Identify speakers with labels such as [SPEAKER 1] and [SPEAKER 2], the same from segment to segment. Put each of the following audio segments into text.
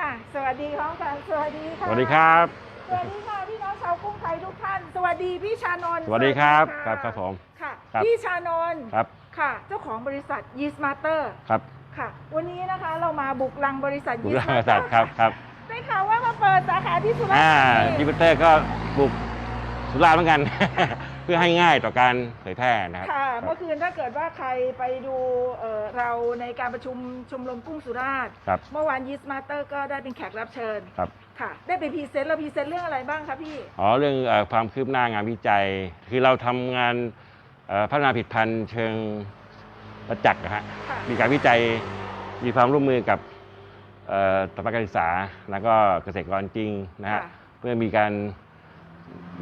[SPEAKER 1] อะสวัสดีครับกันสวัสดีค่ะ
[SPEAKER 2] สวัสดีครับ
[SPEAKER 1] สวัสดีค่ะพี่น้องชาวกรุงไทยทุกท่าน สวัสดีพี่ชานนท์
[SPEAKER 2] สวัสดีครับ
[SPEAKER 1] สวัสดี
[SPEAKER 2] ครับครับผม
[SPEAKER 1] ค่ะ
[SPEAKER 2] ครับ
[SPEAKER 1] พี่ชานนท์
[SPEAKER 2] ครับ
[SPEAKER 1] ค่ะ เจ้าของบริษัทยีสมาร์เตอร์
[SPEAKER 2] ครับ
[SPEAKER 1] ค่ะ วันนี้นะคะเรามาบุกลังบริษัท
[SPEAKER 2] บุ
[SPEAKER 1] ยี
[SPEAKER 2] รี
[SPEAKER 1] ส
[SPEAKER 2] รัม
[SPEAKER 1] มา
[SPEAKER 2] ย์
[SPEAKER 1] ร์เตอ
[SPEAKER 2] ศาสต
[SPEAKER 1] ร์
[SPEAKER 2] ร์ครับครับ
[SPEAKER 1] ได้ข่าวว่ามาเปิดสาขาที่สุราษฎ
[SPEAKER 2] อ่า
[SPEAKER 1] ร์ธา
[SPEAKER 2] ยู
[SPEAKER 1] นี
[SPEAKER 2] ปิเตอร์ก็บุกสุราษฎร์เหมือนกัน เพื่อให้ง่ายต่อการเผยแพร่นะครับ
[SPEAKER 1] ค่ะ
[SPEAKER 2] ครับ
[SPEAKER 1] เมื่อคืนถ้าเกิดว่าใครไปดูเอ่อเราในการประชุมชมรมกุ้งสุราษฎร์
[SPEAKER 2] ครับ
[SPEAKER 1] เมื่อวานยีสมาร์เตอร์ก็ได้เป็นแขกรับเชิญ
[SPEAKER 2] ครับ
[SPEAKER 1] ค่ะ ได้ไปพรีเซนต์เราพรีเซนต์เรื่องอะไรบ้างคะพี่
[SPEAKER 2] อ๋อเรื่องเอ่อความคืบหน้างานวิจัย คือเราทำงานเอ่อพัฒนาผลิดพันธ์เชิงประจักษ์นะฮะ
[SPEAKER 1] ค่ะ
[SPEAKER 2] มีการวิจัยมีความร่วมมือกับเอ่อสถาบันการศึกษา แล้วก็เกษตรกรจริงนะฮะ
[SPEAKER 1] ค่ะ
[SPEAKER 2] เพื่อมีการ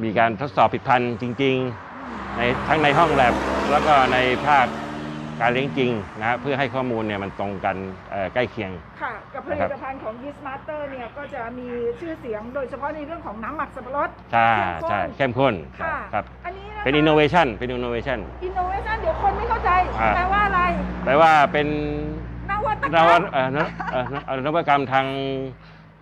[SPEAKER 2] มีการทดสอบผลิดพันธ์จริง ๆ ในทั้งในห้องแลบแล้วก็ในภาคการเลี้ยงจริงนะฮะเพื่อให้ข้อมูลเนี่ยมันตรงกันเอ่อใกล้เคียง
[SPEAKER 1] ค่ะ กับผลิตภัณฑ์ของ y e s m a s t e r เนี่ยก็จะมีชื่อเสียงโดยเฉพาะในเรื่องของน้ำหมักสับปะรด
[SPEAKER 2] ใช่
[SPEAKER 1] เข้มข้น
[SPEAKER 2] ใช่เข้มข้น
[SPEAKER 1] ค่ะ
[SPEAKER 2] ครับ
[SPEAKER 1] อันนี้นะคะ
[SPEAKER 2] เป็น innovation เป็น innovation
[SPEAKER 1] innovation เดี๋ยวคนไม่เข้าใจ
[SPEAKER 2] อ่า
[SPEAKER 1] แปลว่าอะไร
[SPEAKER 2] แปลว่าเป็น
[SPEAKER 1] นวัตก
[SPEAKER 2] น
[SPEAKER 1] รร
[SPEAKER 2] วั
[SPEAKER 1] ม
[SPEAKER 2] ตเอ่อนเอ่อนเอ่อนวัตกรรมทาง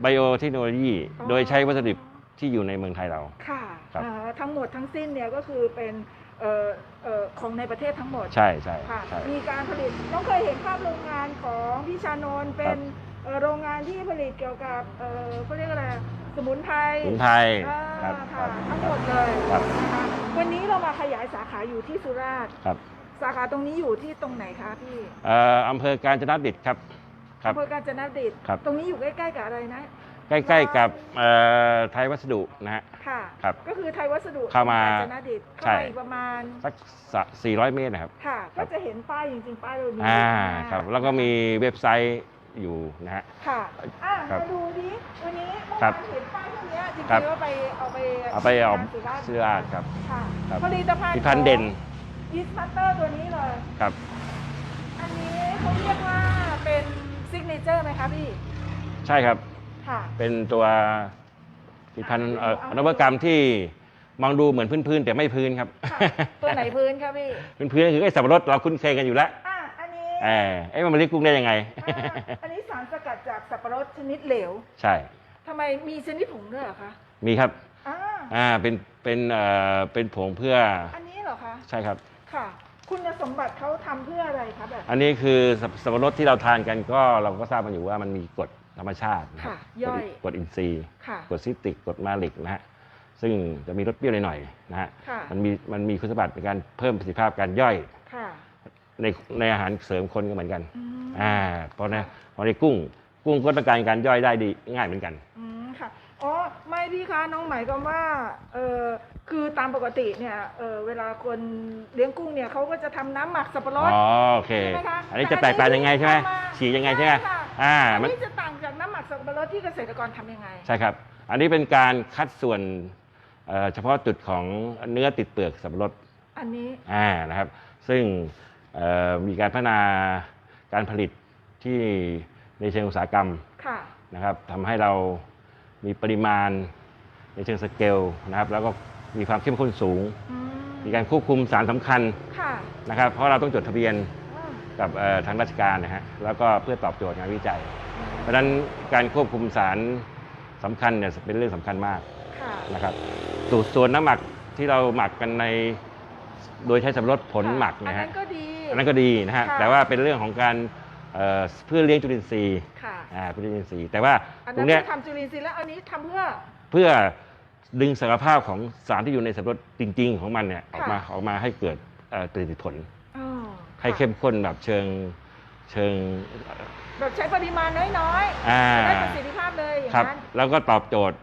[SPEAKER 2] ไบโอเทคโนโลยี
[SPEAKER 1] อ๋อ
[SPEAKER 2] โดยใช้วัสดุ ที่อยู่ในเมืองไทยเรา
[SPEAKER 1] ค่ะ
[SPEAKER 2] ครับ
[SPEAKER 1] อ่าทั้งหมดทั้งสิ้นเนี่ยก็คือเป็นเอ่อเอ่อของในประเทศทั้งหมด
[SPEAKER 2] ใช่ใช่
[SPEAKER 1] ค่ะ
[SPEAKER 2] ใช่
[SPEAKER 1] มีการผลิตน้องเคยเห็นภาพโรงงานของพี่ชานนท์เป็นเอ่อโรงงานที่ผลิตเกี่ยวกับเอ่อเขาเรียกอะไรสมุนไพร
[SPEAKER 2] สมุนไพร
[SPEAKER 1] อ่า
[SPEAKER 2] ครับค
[SPEAKER 1] ค่ะ
[SPEAKER 2] รับ
[SPEAKER 1] ทั้งหมดเลย
[SPEAKER 2] ครับ
[SPEAKER 1] นะคะวันนี้เรามาขยายสาขาอยู่ที่สุราษฎร์
[SPEAKER 2] ครับ
[SPEAKER 1] สาขาตรงนี้อยู่ที่ตรงไหนคะพี่
[SPEAKER 2] เอ่ออำเภอการจนดิตครับครับ
[SPEAKER 1] อำเภอกาญจนดิต
[SPEAKER 2] ครับ
[SPEAKER 1] ตรงนี้อยู่ใกล้ๆกับอะไรนะ
[SPEAKER 2] ใกล้ๆกับเอ่อไทยวัสดุนะฮะ
[SPEAKER 1] ค่ะ
[SPEAKER 2] ครับ
[SPEAKER 1] ก็คือไทยวัสดุ
[SPEAKER 2] เข้ามา
[SPEAKER 1] กญจนดิตเข้า
[SPEAKER 2] ใช่
[SPEAKER 1] มาอีกประมาณ
[SPEAKER 2] สักสะ400 เมตรนะครับ
[SPEAKER 1] ค่ะ
[SPEAKER 2] ครั
[SPEAKER 1] ก็
[SPEAKER 2] บ
[SPEAKER 1] จะเห็นป้ายจริงๆ ป้ายเรามี
[SPEAKER 2] อ่า
[SPEAKER 1] อยู่ข้างหน้า
[SPEAKER 2] ครับ แล้วก็มีเว็บไซต์อยู่นะฮะ
[SPEAKER 1] ค่ะอะ
[SPEAKER 2] ครับ
[SPEAKER 1] มาดูดิวันนี้เมื่อ
[SPEAKER 2] ครั
[SPEAKER 1] วา
[SPEAKER 2] บ
[SPEAKER 1] นเห็นป้ายพวกเนี้ยจริ
[SPEAKER 2] ครับ
[SPEAKER 1] งๆว่าไปเอาไป
[SPEAKER 2] เอาไปเอา
[SPEAKER 1] งนสุราษฎร์
[SPEAKER 2] เสื้ออาดครับ
[SPEAKER 1] ค่ะ
[SPEAKER 2] ครับ
[SPEAKER 1] ผลิตภัณฑ์
[SPEAKER 2] พิพันธ์เด่น
[SPEAKER 1] ยิสพัตเตอร์ตัวนี้เลย
[SPEAKER 2] ครับ
[SPEAKER 1] อันนี้เขาเรียกว่าเป็นซิกเนเจอร์ไหมคะพี่
[SPEAKER 2] ใช่ครับ
[SPEAKER 1] ค่ะ
[SPEAKER 2] เป็นตัวผลิตภัณฑ์เอ่อนวัตกรรมที่มองดูเหมือนพื้นๆแต่ไม่พื้นครับ
[SPEAKER 1] ค่ะตัวไหนพื้นคะพี่
[SPEAKER 2] พื้นๆก็คือไอ้สับปะรดเราคุ้นเคยกันอยู่แล้ว
[SPEAKER 1] อะอันนี้
[SPEAKER 2] เออเอ้มันมาเลี้ยงกุ้งได้ยังไง
[SPEAKER 1] อ่าอันนี้สารสกัดจากสับปะรดชนิดเหลว
[SPEAKER 2] ใช่
[SPEAKER 1] ทำไมมีชนิดผงด้วยเหรอคะ
[SPEAKER 2] มีครับ
[SPEAKER 1] อ่า
[SPEAKER 2] อ่า เป็น เป็น เอ่อ เป็นผงเพื่อ
[SPEAKER 1] อันนี้เหรอคะ
[SPEAKER 2] ใช่ครับ
[SPEAKER 1] ค่ะ คุณสมบัติเขาทำเพื่ออะไรคะแบบ
[SPEAKER 2] อันนี้คือสับสับปะรดที่เราทานกันก็เราก็ทราบกันอยู่ว่ามันมีกรด ธรรมชาตินะครับ
[SPEAKER 1] ค่ะย่อย
[SPEAKER 2] กรดอินทรีย์
[SPEAKER 1] ค่ะ
[SPEAKER 2] กรดซิตริกกรดมาลิกนะฮะซึ่งจะมีรสเปรี้ยวหน่อยๆนะฮะ
[SPEAKER 1] ค่ะ
[SPEAKER 2] มันมีมันมีคุณสมบัติในการเพิ่มประสิทธิภาพการย่อย
[SPEAKER 1] ค่ะ
[SPEAKER 2] ในในอาหารเสริมคนก็เหมือนกัน
[SPEAKER 1] อืม
[SPEAKER 2] อ่าเพราะนะเพราะในกุ้งกุ้งก็ต้องการการย่อยได้ดีง่ายเหมือนกัน
[SPEAKER 1] อืมค่ะอ๋อไม่พี่คะน้องหมายความว่าเออ คือตามปกติเนี่ยเออเวลาคนเลี้ยงกุ้งเนี่ยเขาก็จะทำน้ำหมักสับปะรด
[SPEAKER 2] อ๋อโอเค
[SPEAKER 1] ใช่ไหมคะ
[SPEAKER 2] อันนี้จะแตกต่างยังไงใช่ไหม
[SPEAKER 1] แต่อันนี้
[SPEAKER 2] ฉีกยังไงใช่ไหม
[SPEAKER 1] ค่ะ
[SPEAKER 2] อ่า
[SPEAKER 1] อัน
[SPEAKER 2] มัน
[SPEAKER 1] นี้จะต่างจากน้ำหมักสับปะรดที่เกษตรกรทำยังไง
[SPEAKER 2] ใช่ครับ อันนี้เป็นการคัดส่วนเอ่อเฉพาะจุดของเนื้อติดเปลือกสับปะรด
[SPEAKER 1] อันนี้
[SPEAKER 2] อ่านะครับซึ่งเอ่อมีการพัฒนาการผลิตที่ในเชิงอุตสาหกรรม
[SPEAKER 1] ค่ะ
[SPEAKER 2] นะครับทำให้เรามีปริมาณในเชิงสเกลนะครับแล้วก็ มีความเข้มข้นสูง
[SPEAKER 1] อืม
[SPEAKER 2] มีการควบคุมสารสำคัญ
[SPEAKER 1] ค่ะ
[SPEAKER 2] นะครับ เพราะเราต้องจดทะเบียน
[SPEAKER 1] อ่า
[SPEAKER 2] กับเอ่อทางราชการนะฮะแล้วก็เพื่อตอบโจทย์งานวิจัย เพราะฉะนั้นการควบคุมสารสำคัญเนี่ยเป็นเรื่องสำคัญมาก
[SPEAKER 1] ค่ะ
[SPEAKER 2] นะครับสูตรส่วนน้ำหมักที่เราหมักกันใน โดยใช้สับปะรดผลหมัก
[SPEAKER 1] อัน
[SPEAKER 2] นะ
[SPEAKER 1] นั้
[SPEAKER 2] ฮะ
[SPEAKER 1] นก็ดี
[SPEAKER 2] อันนั้นก็ดีนะฮะ
[SPEAKER 1] ค่ะ
[SPEAKER 2] แต่ว่าเป็นเรื่องของการเอ่อเพื่อเลี้ยงจุลินทรีย์
[SPEAKER 1] ค่ะ
[SPEAKER 2] อ่าเพื่อเลี้ยงจุลินทรีย์แต่ว่า
[SPEAKER 1] อัน
[SPEAKER 2] ตร
[SPEAKER 1] นั้น
[SPEAKER 2] งเนี้ย
[SPEAKER 1] เพื่อทำจุลินทรีย์แล้วอันนี้ทำเพื่อ
[SPEAKER 2] เพื่อ ดึงศักยภาพของสารที่อยู่ในสับปะรดจริง ๆ ของมันเนี่ยออกมาออกมาให้เกิดเอ่อประสิทธิผล
[SPEAKER 1] อ๋อ
[SPEAKER 2] ให้เข้มข้นแบบเชิงเชิง
[SPEAKER 1] แบบใช้ปริมาณน้อย
[SPEAKER 2] อ่า
[SPEAKER 1] ๆจะได้ประสิทธิภาพเลยอย่าง
[SPEAKER 2] ครับ
[SPEAKER 1] นั้น
[SPEAKER 2] แล้วก็ตอบโจทย์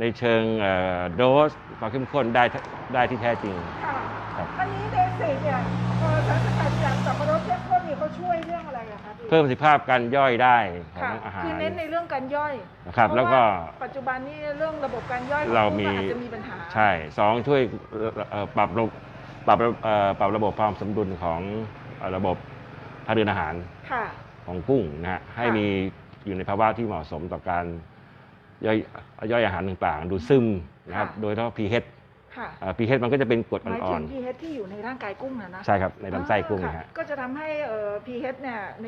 [SPEAKER 2] ในเชิงโดสความเข้มข้นได้ได้ที่แท้จริง
[SPEAKER 1] ค่ะ
[SPEAKER 2] ครับ
[SPEAKER 1] อันนี้เบสิกเนี่ยเอ่อสารสกัดจากสับปะรดเข้มข้นนี่เขาช่วยเรื่องอะไรอะคะ พี่
[SPEAKER 2] เพิ่มประสิทธิภาพการย่อยได้ขอ
[SPEAKER 1] ค่ะ
[SPEAKER 2] งอาหาร
[SPEAKER 1] คือเน้นในเรื่องการย่อย
[SPEAKER 2] นะครับ
[SPEAKER 1] เพาะ
[SPEAKER 2] แล้วก็า
[SPEAKER 1] ปัจจุบันนี้เรื่องระบบการย่อยของ
[SPEAKER 2] เรา
[SPEAKER 1] ผู้
[SPEAKER 2] มี
[SPEAKER 1] ก็อาจจะมีปัญหา
[SPEAKER 2] ใช่สองช่วยเอ่อปรับระบบปรับเอ่อปรับระบบความสมดุลของเอ่อระบบทางเดินอาหาร
[SPEAKER 1] ค่ะ
[SPEAKER 2] ของกุ้งนะฮะให้มีอยู่ในภาวะที่เหมาะสมต่อการย่อยย่อยอาหารต่างๆ ดูดซึมนะครับ
[SPEAKER 1] ค่ะ
[SPEAKER 2] โดยเฉพาะ pH
[SPEAKER 1] ค่ะ
[SPEAKER 2] พีเอชมันก็จะเป็นกรด
[SPEAKER 1] หมาย
[SPEAKER 2] อ่
[SPEAKER 1] ถึ
[SPEAKER 2] อน
[SPEAKER 1] ง pH ที่อยู่ในร่างกายกุ้งนะนะ
[SPEAKER 2] ๆใช่ครับในลำไส้กุ้ง
[SPEAKER 1] อ่า
[SPEAKER 2] นะฮะ
[SPEAKER 1] ค่ะก็จะทำให้เอ่อ pH เนี่ยใน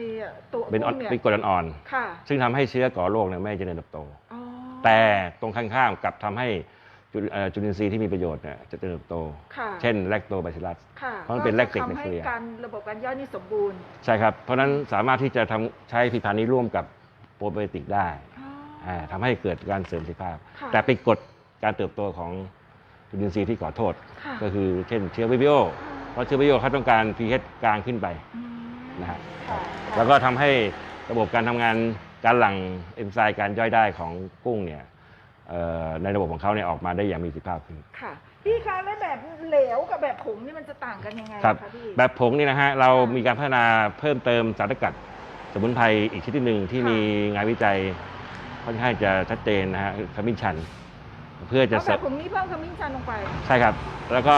[SPEAKER 1] ตัว
[SPEAKER 2] เป็นอ่อน
[SPEAKER 1] กุ้งเนี่ย
[SPEAKER 2] เป็นกรดอ่อน
[SPEAKER 1] ค่ะ
[SPEAKER 2] ๆซึ่งทำให้เชื้อก่อโรคเนี่ยไม่เจริญเติบโต
[SPEAKER 1] อ๋อ
[SPEAKER 2] แต่ตรงข้างๆกลับทำให้จุลิเอ่อจุลินทรีย์ที่มีประโยชน์เนี่ยจะเจริญเติบโต
[SPEAKER 1] ค่ะ
[SPEAKER 2] เช่นแลคโตไบซิลัส
[SPEAKER 1] ค่ะ
[SPEAKER 2] เพราะมันเป็น lactic
[SPEAKER 1] ก็จะทำให้
[SPEAKER 2] bacteria
[SPEAKER 1] การระบบการย่อยนี่สมบูรณ์
[SPEAKER 2] ใช่ครับ เพราะฉะนั้นสามารถที่จะทำใช้ผลิตภัณฑ์นี้ร่วมกับโปรไบโอติกได้
[SPEAKER 1] อ๋อ
[SPEAKER 2] อ่าทำให้เกิดการเสริมประสิทธิภาพ
[SPEAKER 1] ค่ะ
[SPEAKER 2] แต่ไปกดการเติบโตของ จุลินทรีย์ที่ก่อโทษ
[SPEAKER 1] ค่ะ
[SPEAKER 2] ก็คือเช่นเชื้อวิบิโอเพราะเชื้อวิบิโอเขาต้องการ pH กลางขึ้นไป
[SPEAKER 1] อืม
[SPEAKER 2] นะฮะ
[SPEAKER 1] ค่ะ
[SPEAKER 2] แล้วก็ทำให้ระบบการทำงานการหลั่งเอนไซม์การย่อยได้ของกุ้งเนี่ยเอ่อในระบบของเขาเนี่ยออกมาได้อย่างมีประสิทธิภาพขึ้น
[SPEAKER 1] ค่ะพี่คะแล้วแบบเหลวกับแบบผงนี่มันจะต่างกันยังไง
[SPEAKER 2] ครับ
[SPEAKER 1] คะพี่
[SPEAKER 2] แบบผงนี่นะฮะเรา
[SPEAKER 1] ค่ะ
[SPEAKER 2] มีการพัฒนาเพิ่มเติมสารสกัดสมุนไพรอีกชนิดหนึ่งที่
[SPEAKER 1] ค่ะ
[SPEAKER 2] มีงานวิจัยค่อนข้างจะชัดเจนนะฮะคือขมิ้นชัน เพื่อจะ
[SPEAKER 1] เอา
[SPEAKER 2] เส
[SPEAKER 1] แบ
[SPEAKER 2] ริ
[SPEAKER 1] บ
[SPEAKER 2] ม
[SPEAKER 1] ผงนี้เพิ่มขมิ้นชันลงไป
[SPEAKER 2] ใช่ครับ แล้วก็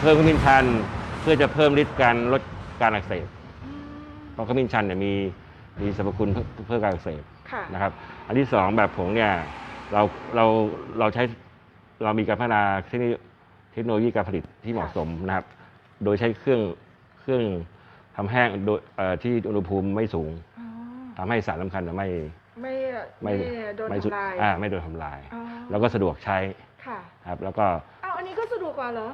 [SPEAKER 2] เพิ่มขมิ้นชันเพื่อจะเพิ่มฤทธิ์การลดการอักเสบ
[SPEAKER 1] อืม
[SPEAKER 2] เพราะขมิ้นชันเนี่ยมีมีสรรพคุณเพื่อเพื่อการอักเสบ
[SPEAKER 1] ค่ะ
[SPEAKER 2] นะครับ อันที่สองแบบผงเนี่ยเราเราเราใช้เรามีการพัฒนาเทคโนโลยีเทคโนโลยีการผลิตที่เหมาะสมนะครับ โดยใช้เครื่องเครื่องทำแห้งโดยเอ่อที่อุณหภูมิไม่สูง
[SPEAKER 1] อ๋อ
[SPEAKER 2] ทำให้สารสำคัญเนี่ยไม่
[SPEAKER 1] ไม่
[SPEAKER 2] ไม่
[SPEAKER 1] ไม่โดน
[SPEAKER 2] ไม่สุ
[SPEAKER 1] ทำลาย
[SPEAKER 2] อ่าไม่โดนทำลาย
[SPEAKER 1] อ๋อ
[SPEAKER 2] แล้วก็สะดวกใช้
[SPEAKER 1] ค่ะ
[SPEAKER 2] ครับแล้วก็
[SPEAKER 1] อ้าวอันนี้ก็สะดวกกว่าเหรอ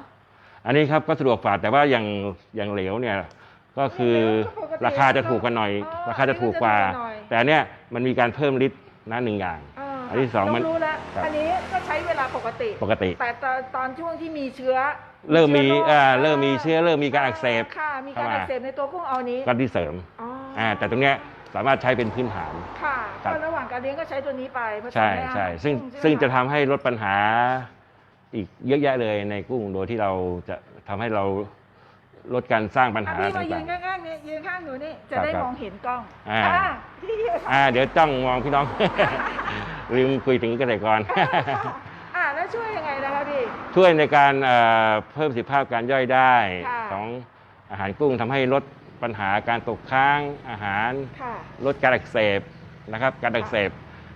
[SPEAKER 2] อันนี้ครับก็สะดวกกว่าแต่ว่าอย่างอย่างเหลวเนี่ยก็คือ
[SPEAKER 1] เหลวก็ปกติ
[SPEAKER 2] ราคาจะถูกกว่าหน่อย
[SPEAKER 1] อ๋อ
[SPEAKER 2] ราคาจะถูกกว่า
[SPEAKER 1] อันนี้จะถูกกว่าหน่อย
[SPEAKER 2] แต่อันเนี้ยมันมีการเพิ่มฤทธิ์นะหนึ่งอย่าง อันที่สองมัน
[SPEAKER 1] รู้แล้ว
[SPEAKER 2] ครับ
[SPEAKER 1] อันนี้ก็ใช้เวลาปกติ
[SPEAKER 2] ปกติ
[SPEAKER 1] แต่ตอนตอนช่วงที่มีเชื้อ
[SPEAKER 2] เริ่มมี
[SPEAKER 1] ชื้โค
[SPEAKER 2] อ่าเริ่มมีเชื้อเริ่มมีการอักเสบ
[SPEAKER 1] ค่ะมีการ
[SPEAKER 2] เข้ามา
[SPEAKER 1] อักเสบในตัวกุ้งเอานี้
[SPEAKER 2] ก็ที่เสริม
[SPEAKER 1] อ๋ออ
[SPEAKER 2] อ่าแต่ตรงเนี้ยสามารถใช้เป็นพื้นฐาน
[SPEAKER 1] ค่ะ
[SPEAKER 2] ครับ
[SPEAKER 1] ก็ระหว่างการเลี้ยงก็ใช้ตัวนี้ไปผสม
[SPEAKER 2] ใช่
[SPEAKER 1] ในอาหาร
[SPEAKER 2] ใช่ซึ่ง
[SPEAKER 1] กุ้ใช่ไหม
[SPEAKER 2] ซึ่งจะ
[SPEAKER 1] ค
[SPEAKER 2] ทำให้ลดปัญหาอีกเยอะแยะเลยในกุ้งโดยที่เราจะทำให้เราลดการสร้างปัญ
[SPEAKER 1] อะ
[SPEAKER 2] หา
[SPEAKER 1] พี่มายื
[SPEAKER 2] ต่านง
[SPEAKER 1] ข้างๆนี่ยืนข้างหนูนี่จะ
[SPEAKER 2] ครับ
[SPEAKER 1] ได้
[SPEAKER 2] ครับ
[SPEAKER 1] มองเห็นกล้อง
[SPEAKER 2] อ่า
[SPEAKER 1] อ่าพี่
[SPEAKER 2] ๆ อ่า เดี๋ยวจ้องมองพี่น้อง ลืมคุยถึงเกษตรกร
[SPEAKER 1] อ่าแล้วช่วยยังไงนะคะพี่
[SPEAKER 2] ช่วยในการเอ่อเพิ่มประสิทธิภาพการย่อยได้
[SPEAKER 1] ค่ะ
[SPEAKER 2] ของอาหารกุ้งทำให้ลดปัญหาการตกค้างอาหาร
[SPEAKER 1] ค่ะ
[SPEAKER 2] ลดการอักเสบ นะครับ การอักเสบ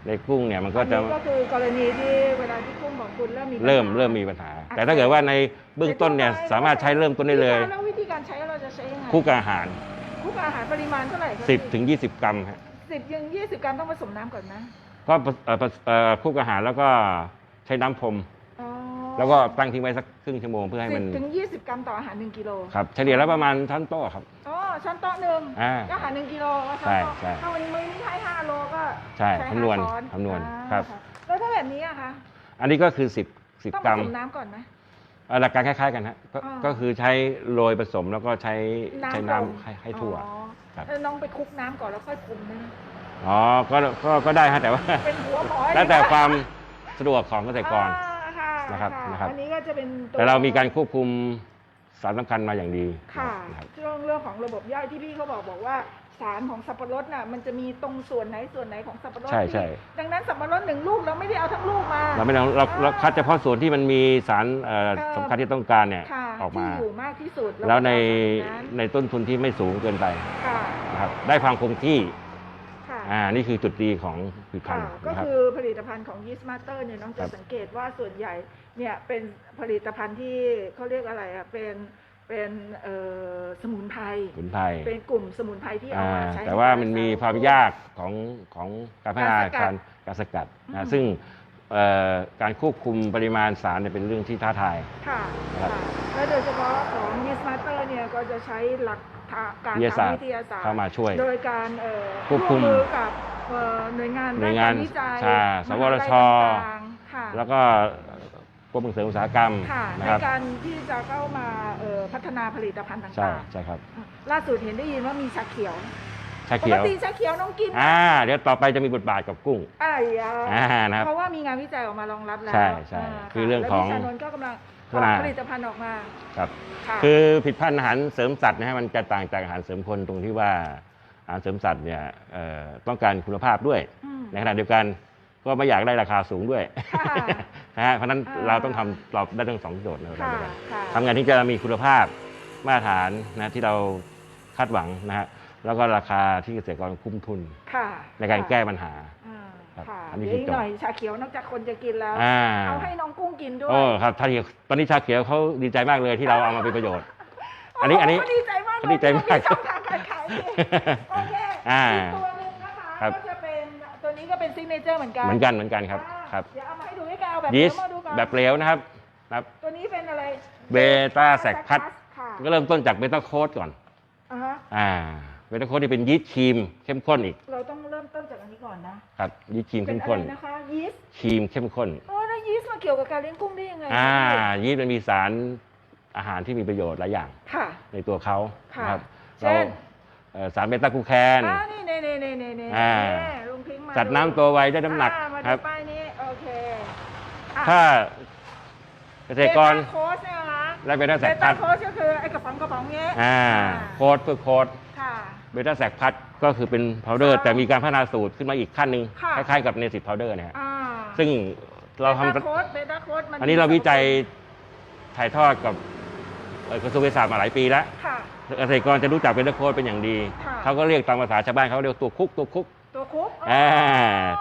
[SPEAKER 2] ในกุ้งเนี่ยมันก็
[SPEAKER 1] อัน
[SPEAKER 2] จะ
[SPEAKER 1] นี้ก็คือกรณีที่เวลาที่กุ้งของคุณเริ่มมีปัญหา
[SPEAKER 2] เริ่มเริ่มมีปัญหา แต่ถ้าเกิดว่าในเบื้องต้นเนี่ยสามารถใช้เริ่มต้นได้เลย
[SPEAKER 1] แล้ววิธีการใช้เราจะใช้ยังไง
[SPEAKER 2] คู่กับอาหาร
[SPEAKER 1] คุกอาหารปริมาณเท่าไหร่คะ
[SPEAKER 2] 10ถึง20 กรัมครับ
[SPEAKER 1] สิบยังยี่สิบกรัมต้องผสมน้ำก่อนนะ
[SPEAKER 2] ก็เอ่อเอ่อคู่กับอาหารแล้วก็ใช้น้ำพรม
[SPEAKER 1] อ๋อ
[SPEAKER 2] แล้วก็ตั้งทิ้งไว้สักครึ่งชั่วโมงเพื่อให้
[SPEAKER 1] สิ
[SPEAKER 2] มั
[SPEAKER 1] บ
[SPEAKER 2] น
[SPEAKER 1] ถึงยี่สิบกรัมต่ออาหารหนึ่งกิโล
[SPEAKER 2] ครับเฉลี่ยแล้วประมาณท่านโต๊ะครับ
[SPEAKER 1] อ๋อ ช้อนโต๊ะหนึ่ง
[SPEAKER 2] อ่า
[SPEAKER 1] ก็อาหารหนึ่งกิโลก็ช้อน
[SPEAKER 2] ใช่
[SPEAKER 1] โต๊ะ
[SPEAKER 2] ใช่
[SPEAKER 1] ถ้าวันนี้มื้อนี้ให้ห้าโลก็
[SPEAKER 2] ใช่
[SPEAKER 1] ห้า
[SPEAKER 2] คำนวณ
[SPEAKER 1] ช้อ
[SPEAKER 2] คำนวณ
[SPEAKER 1] อ่า
[SPEAKER 2] ครับะ
[SPEAKER 1] แล้วถ้าแบบนี้อะคะ
[SPEAKER 2] อันนี้ก็คือ 10
[SPEAKER 1] ต้อง
[SPEAKER 2] 10 ก
[SPEAKER 1] ผ
[SPEAKER 2] รัม
[SPEAKER 1] สมน้ำก่อนไหม
[SPEAKER 2] เอ่อหลักการคล้าย ๆ กันฮะก็
[SPEAKER 1] อ่า
[SPEAKER 2] ก็คือใช้โรยผสมแล้วก็ใช้ใช้
[SPEAKER 1] น้ำ
[SPEAKER 2] น้ำให้ให้ทั่ว
[SPEAKER 1] อ๋อ
[SPEAKER 2] ครับ
[SPEAKER 1] แล้วน้องไปคลุกน้ำก่อนแล้วค่อยปรุงนะ
[SPEAKER 2] อ๋อก็ก็ก็ได้ฮะแต่ว่า
[SPEAKER 1] เป็นหัวหมอ
[SPEAKER 2] แล้วแต่ความสะดวกของเกษตรกร
[SPEAKER 1] อ่าค่ะ
[SPEAKER 2] นะครับ
[SPEAKER 1] ค่ะ
[SPEAKER 2] นะครับ
[SPEAKER 1] อันนี้ก็จะเป็นว
[SPEAKER 2] แต่เรามีการควบคุม สารสำคัญมาอย่างดี
[SPEAKER 1] ค่ะ
[SPEAKER 2] นะครับ
[SPEAKER 1] เรื่องเรื่องของระบบย่อยที่พี่เขาบอกบอกว่า สารของสับปะรดน่ะมันจะมีตรงส่วนไหนส่วนไหนของสับปะรด
[SPEAKER 2] ใช่ใช่
[SPEAKER 1] ที่ดังนั้นสับปะรดหนึ่งลูกเราไม่ได้เอาทั้งลูกมา
[SPEAKER 2] เราไม่ต้องเราเราคัดเฉพาะส่วนที่มันมีสารเอ่อ
[SPEAKER 1] เอ่อ
[SPEAKER 2] สำคัญที่ต้องการเนี่ย
[SPEAKER 1] ค่ะ
[SPEAKER 2] ออกมา
[SPEAKER 1] ที่อยู่มากที่สุด
[SPEAKER 2] แล้วใน
[SPEAKER 1] เราก็เอาสารนั้น
[SPEAKER 2] ในต้นทุนที่ไม่สูงเกินไป
[SPEAKER 1] ค่ะ
[SPEAKER 2] นะครับได้ความคงที่
[SPEAKER 1] ค่ะ
[SPEAKER 2] อ่านี่คือจุดดีของผลิตภั
[SPEAKER 1] ค่ะ
[SPEAKER 2] ณฑ์
[SPEAKER 1] ก็
[SPEAKER 2] นะครับ
[SPEAKER 1] คือผลิตภัณฑ์ของยีสต์มาสเตอร์เนี่ยน้อง
[SPEAKER 2] ค
[SPEAKER 1] จะ
[SPEAKER 2] รับ
[SPEAKER 1] สังเกตว่าส่วนใหญ่เนี่ยเป็นผลิตภัณฑ์ที่เขาเรียกอะไรอะเป็นเป็นเอ่อสมุนไพร
[SPEAKER 2] สมุนไพร
[SPEAKER 1] เป็นกลุ่มสมุนไพรที่เอา
[SPEAKER 2] อ่า
[SPEAKER 1] มาใช้
[SPEAKER 2] แต่ว่า
[SPEAKER 1] ในกร
[SPEAKER 2] มันมี
[SPEAKER 1] รักษ
[SPEAKER 2] ความยากของของการพัฒนา
[SPEAKER 1] การสกัด
[SPEAKER 2] การการสกัด
[SPEAKER 1] อื
[SPEAKER 2] นะ
[SPEAKER 1] ม
[SPEAKER 2] ซึ่งเอ่อการควบคุมปริมาณสารเนี่ยเป็นเรื่องที่ท้าทาย
[SPEAKER 1] ค่ะ
[SPEAKER 2] ครั
[SPEAKER 1] ค่ะ
[SPEAKER 2] บ
[SPEAKER 1] และโดยเฉพาะของยีสต์มาสเตอร์เนี่ยก็จะใช้หลัก ทางการ
[SPEAKER 2] วิทยาศาสตร์
[SPEAKER 1] ทางวิทยาศาสตร์
[SPEAKER 2] เข้ามาช่วย
[SPEAKER 1] โดยการเอ่อ
[SPEAKER 2] ควบคุม
[SPEAKER 1] ร่วมมือกับเอ่อหน่วยงาน
[SPEAKER 2] หน่วยงาน
[SPEAKER 1] ด้กรวิจัย
[SPEAKER 2] ใช่
[SPEAKER 1] มหาลัย
[SPEAKER 2] สวทช
[SPEAKER 1] ต่างๆค่ะ
[SPEAKER 2] แล้วก็กรมส่งเสริมอุตสาหกรรม
[SPEAKER 1] ค่ะ
[SPEAKER 2] นะ
[SPEAKER 1] ใน
[SPEAKER 2] ครับ
[SPEAKER 1] การที่จะเข้ามาเอ่อพัฒนาผลิตภัณฑ์
[SPEAKER 2] ใช่
[SPEAKER 1] ต่าง
[SPEAKER 2] ใช่ครับ
[SPEAKER 1] ๆ ล่าสุดเห็นได้ยินว่ามีชาเขียว
[SPEAKER 2] ชา
[SPEAKER 1] ป
[SPEAKER 2] เขี
[SPEAKER 1] ก
[SPEAKER 2] ยว
[SPEAKER 1] ติชาเขียวน้องกิน
[SPEAKER 2] อ่าเดี๋ยวต่อไปจะมีบทบาทกับกุ้ง
[SPEAKER 1] อ้ายยา
[SPEAKER 2] อ่านะครับ
[SPEAKER 1] เพราะว่ามีงานวิจัยออกมารองรับแล้ว
[SPEAKER 2] ใช่ใช่าคือเรื่อง
[SPEAKER 1] แล้ว
[SPEAKER 2] ของ
[SPEAKER 1] พี่ชานนท์ก็กำลัง
[SPEAKER 2] พัฒนา
[SPEAKER 1] ผลิตภัณฑ์ออกมา
[SPEAKER 2] ครับ
[SPEAKER 1] ค่ะ
[SPEAKER 2] คือผลิดพันธุ์อาหารเสริมสัตว์นะฮะมันจะต่างจากอาหารเสริมคนตรงที่ว่าอาหารเสริมสัตว์เนี่ยเอ่อต้องการคุณภาพด้วย
[SPEAKER 1] ม
[SPEAKER 2] ในขณะเดียวกันก็ไม่อยากได้ราคาสูงด้วย
[SPEAKER 1] ค่ะ
[SPEAKER 2] นะฮะเพราะฉะนั้น
[SPEAKER 1] อ่า
[SPEAKER 2] เราต้องทำเราได้ทั้งสองโจทย์ในเวลา
[SPEAKER 1] ค่ะ
[SPEAKER 2] เดียวกัน
[SPEAKER 1] ค่ะ
[SPEAKER 2] ทำงานที่จะมีคุณภาพมาตรฐานนะที่เราคาดหวังนะฮะแล้วก็ราคาที่เกษตรกรคุ้มทุน
[SPEAKER 1] ค่ะ
[SPEAKER 2] ในการแก้ปัญหา
[SPEAKER 1] อ่า
[SPEAKER 2] ครับ
[SPEAKER 1] ค่ะ
[SPEAKER 2] อันนี้
[SPEAKER 1] เดี๋ยว
[SPEAKER 2] คือ
[SPEAKER 1] อีก
[SPEAKER 2] จ
[SPEAKER 1] ห
[SPEAKER 2] บ
[SPEAKER 1] น่อยชาเขียวนอกจากคนจะกินแล้ว
[SPEAKER 2] อ่า
[SPEAKER 1] เอาให้น้องกุ้งกินด้วย
[SPEAKER 2] โอ้ครับท่านตอนนี้ชาเขียวเขาดีใจมากเลยที่เราเอามาเป็นประโยชน์ อันนี้อันนี้
[SPEAKER 1] โเขาดีใจมากเลย
[SPEAKER 2] เขาดีใจมาก
[SPEAKER 1] ที่ช่องทางการขายนี่โอเค
[SPEAKER 2] อ่า
[SPEAKER 1] อีกตัวหนึงนะคะ
[SPEAKER 2] ครับ
[SPEAKER 1] ก็จะเป็นตัวนี้ก็เป็นซิกเนเจอร์เหมือนกัน
[SPEAKER 2] เหมือนกันเหมือนกันครับ
[SPEAKER 1] อ่า
[SPEAKER 2] ครับ
[SPEAKER 1] เดี๋ยวเอามาให้ดูให้กันเอาแบบ
[SPEAKER 2] ยี
[SPEAKER 1] เดี๋
[SPEAKER 2] ส
[SPEAKER 1] ยว
[SPEAKER 2] ต์
[SPEAKER 1] มาดูก่อน
[SPEAKER 2] แบบเหลวนะครับครับ
[SPEAKER 1] ตัวนี้เป็นอะไร
[SPEAKER 2] เบต้าแซกพัด
[SPEAKER 1] ค่ะ
[SPEAKER 2] ก็เริ่มต้นจากเบต้าโค้ดก่อน
[SPEAKER 1] อ่าฮะ
[SPEAKER 2] อ่าเบต้าโค้ดที่เป็นยีสต์ครีมเข้มข้นอีก
[SPEAKER 1] เราต้องเริ่มต้นจา กอันนี้ก่อนนะครับ
[SPEAKER 2] ยีสต์ครีม
[SPEAKER 1] เป็น
[SPEAKER 2] เข้ม
[SPEAKER 1] อะไร
[SPEAKER 2] ข้น
[SPEAKER 1] นะคะยีสต์
[SPEAKER 2] ครีมเข้มข้น
[SPEAKER 1] โอ้แล้วยีสต์มาเกี่ยวกับการเลี้ยงกุ้งได้ยังไง
[SPEAKER 2] อ่า ยีสต์มันมีสารอาหารที่มีประโยชน์หลายอย่าง
[SPEAKER 1] ค่ะ
[SPEAKER 2] ในตัวเขา
[SPEAKER 1] ค่ะ
[SPEAKER 2] นะครับ
[SPEAKER 1] เช่น
[SPEAKER 2] เอ่อสารเบต้ากลูแคน
[SPEAKER 1] อ่านี่เน่เน่เน่เน่เน่
[SPEAKER 2] อ่า
[SPEAKER 1] ลุงพิงค์มา
[SPEAKER 2] สัตว์น้ำตัวไวได้น้ำหนัก
[SPEAKER 1] อ่ามา
[SPEAKER 2] ค
[SPEAKER 1] ดู
[SPEAKER 2] รับ
[SPEAKER 1] ป้ายนี้โอเคอะ
[SPEAKER 2] ถ้าเกษตรกร
[SPEAKER 1] เบต้าโค้ชเนี่ยนะคะ
[SPEAKER 2] และเบต้าแซ
[SPEAKER 1] เบ
[SPEAKER 2] ก
[SPEAKER 1] ต้า
[SPEAKER 2] พัด
[SPEAKER 1] โค้ชก็คือไอ้กระป๋องกระป๋องเงี้ย
[SPEAKER 2] อ่า โค้ดเพื่อโค้ด
[SPEAKER 1] ค่ะ
[SPEAKER 2] เบต้าแซกพัด ก็คือเป็นพาวเดอร์
[SPEAKER 1] ค่ะ
[SPEAKER 2] แต่มีการพัฒนาสูตรขึ้นมาอีกขั้นหนึ่ง
[SPEAKER 1] ค่ะ
[SPEAKER 2] คล้ายๆกับเนสิตพาวเดอร์นะฮะ
[SPEAKER 1] อ่า
[SPEAKER 2] ซึ่งเราทำ
[SPEAKER 1] บต้โค้ชเบต้าโค้ชมัน
[SPEAKER 2] อันนี้เราวิจัยถ่ายทอดกับเอ่อกระทรวงเกษตรมาหลายปีแล้ว
[SPEAKER 1] ค่ะ
[SPEAKER 2] เกษตรกรจะรู้จักเบต้าโค้ดเป็นอย่างดี
[SPEAKER 1] ค่ะ
[SPEAKER 2] เขาก็เรียกตามภาษาชาวบ้านเขาเรียกตัวคุกตัวคุก
[SPEAKER 1] ตัวคุก
[SPEAKER 2] อ่า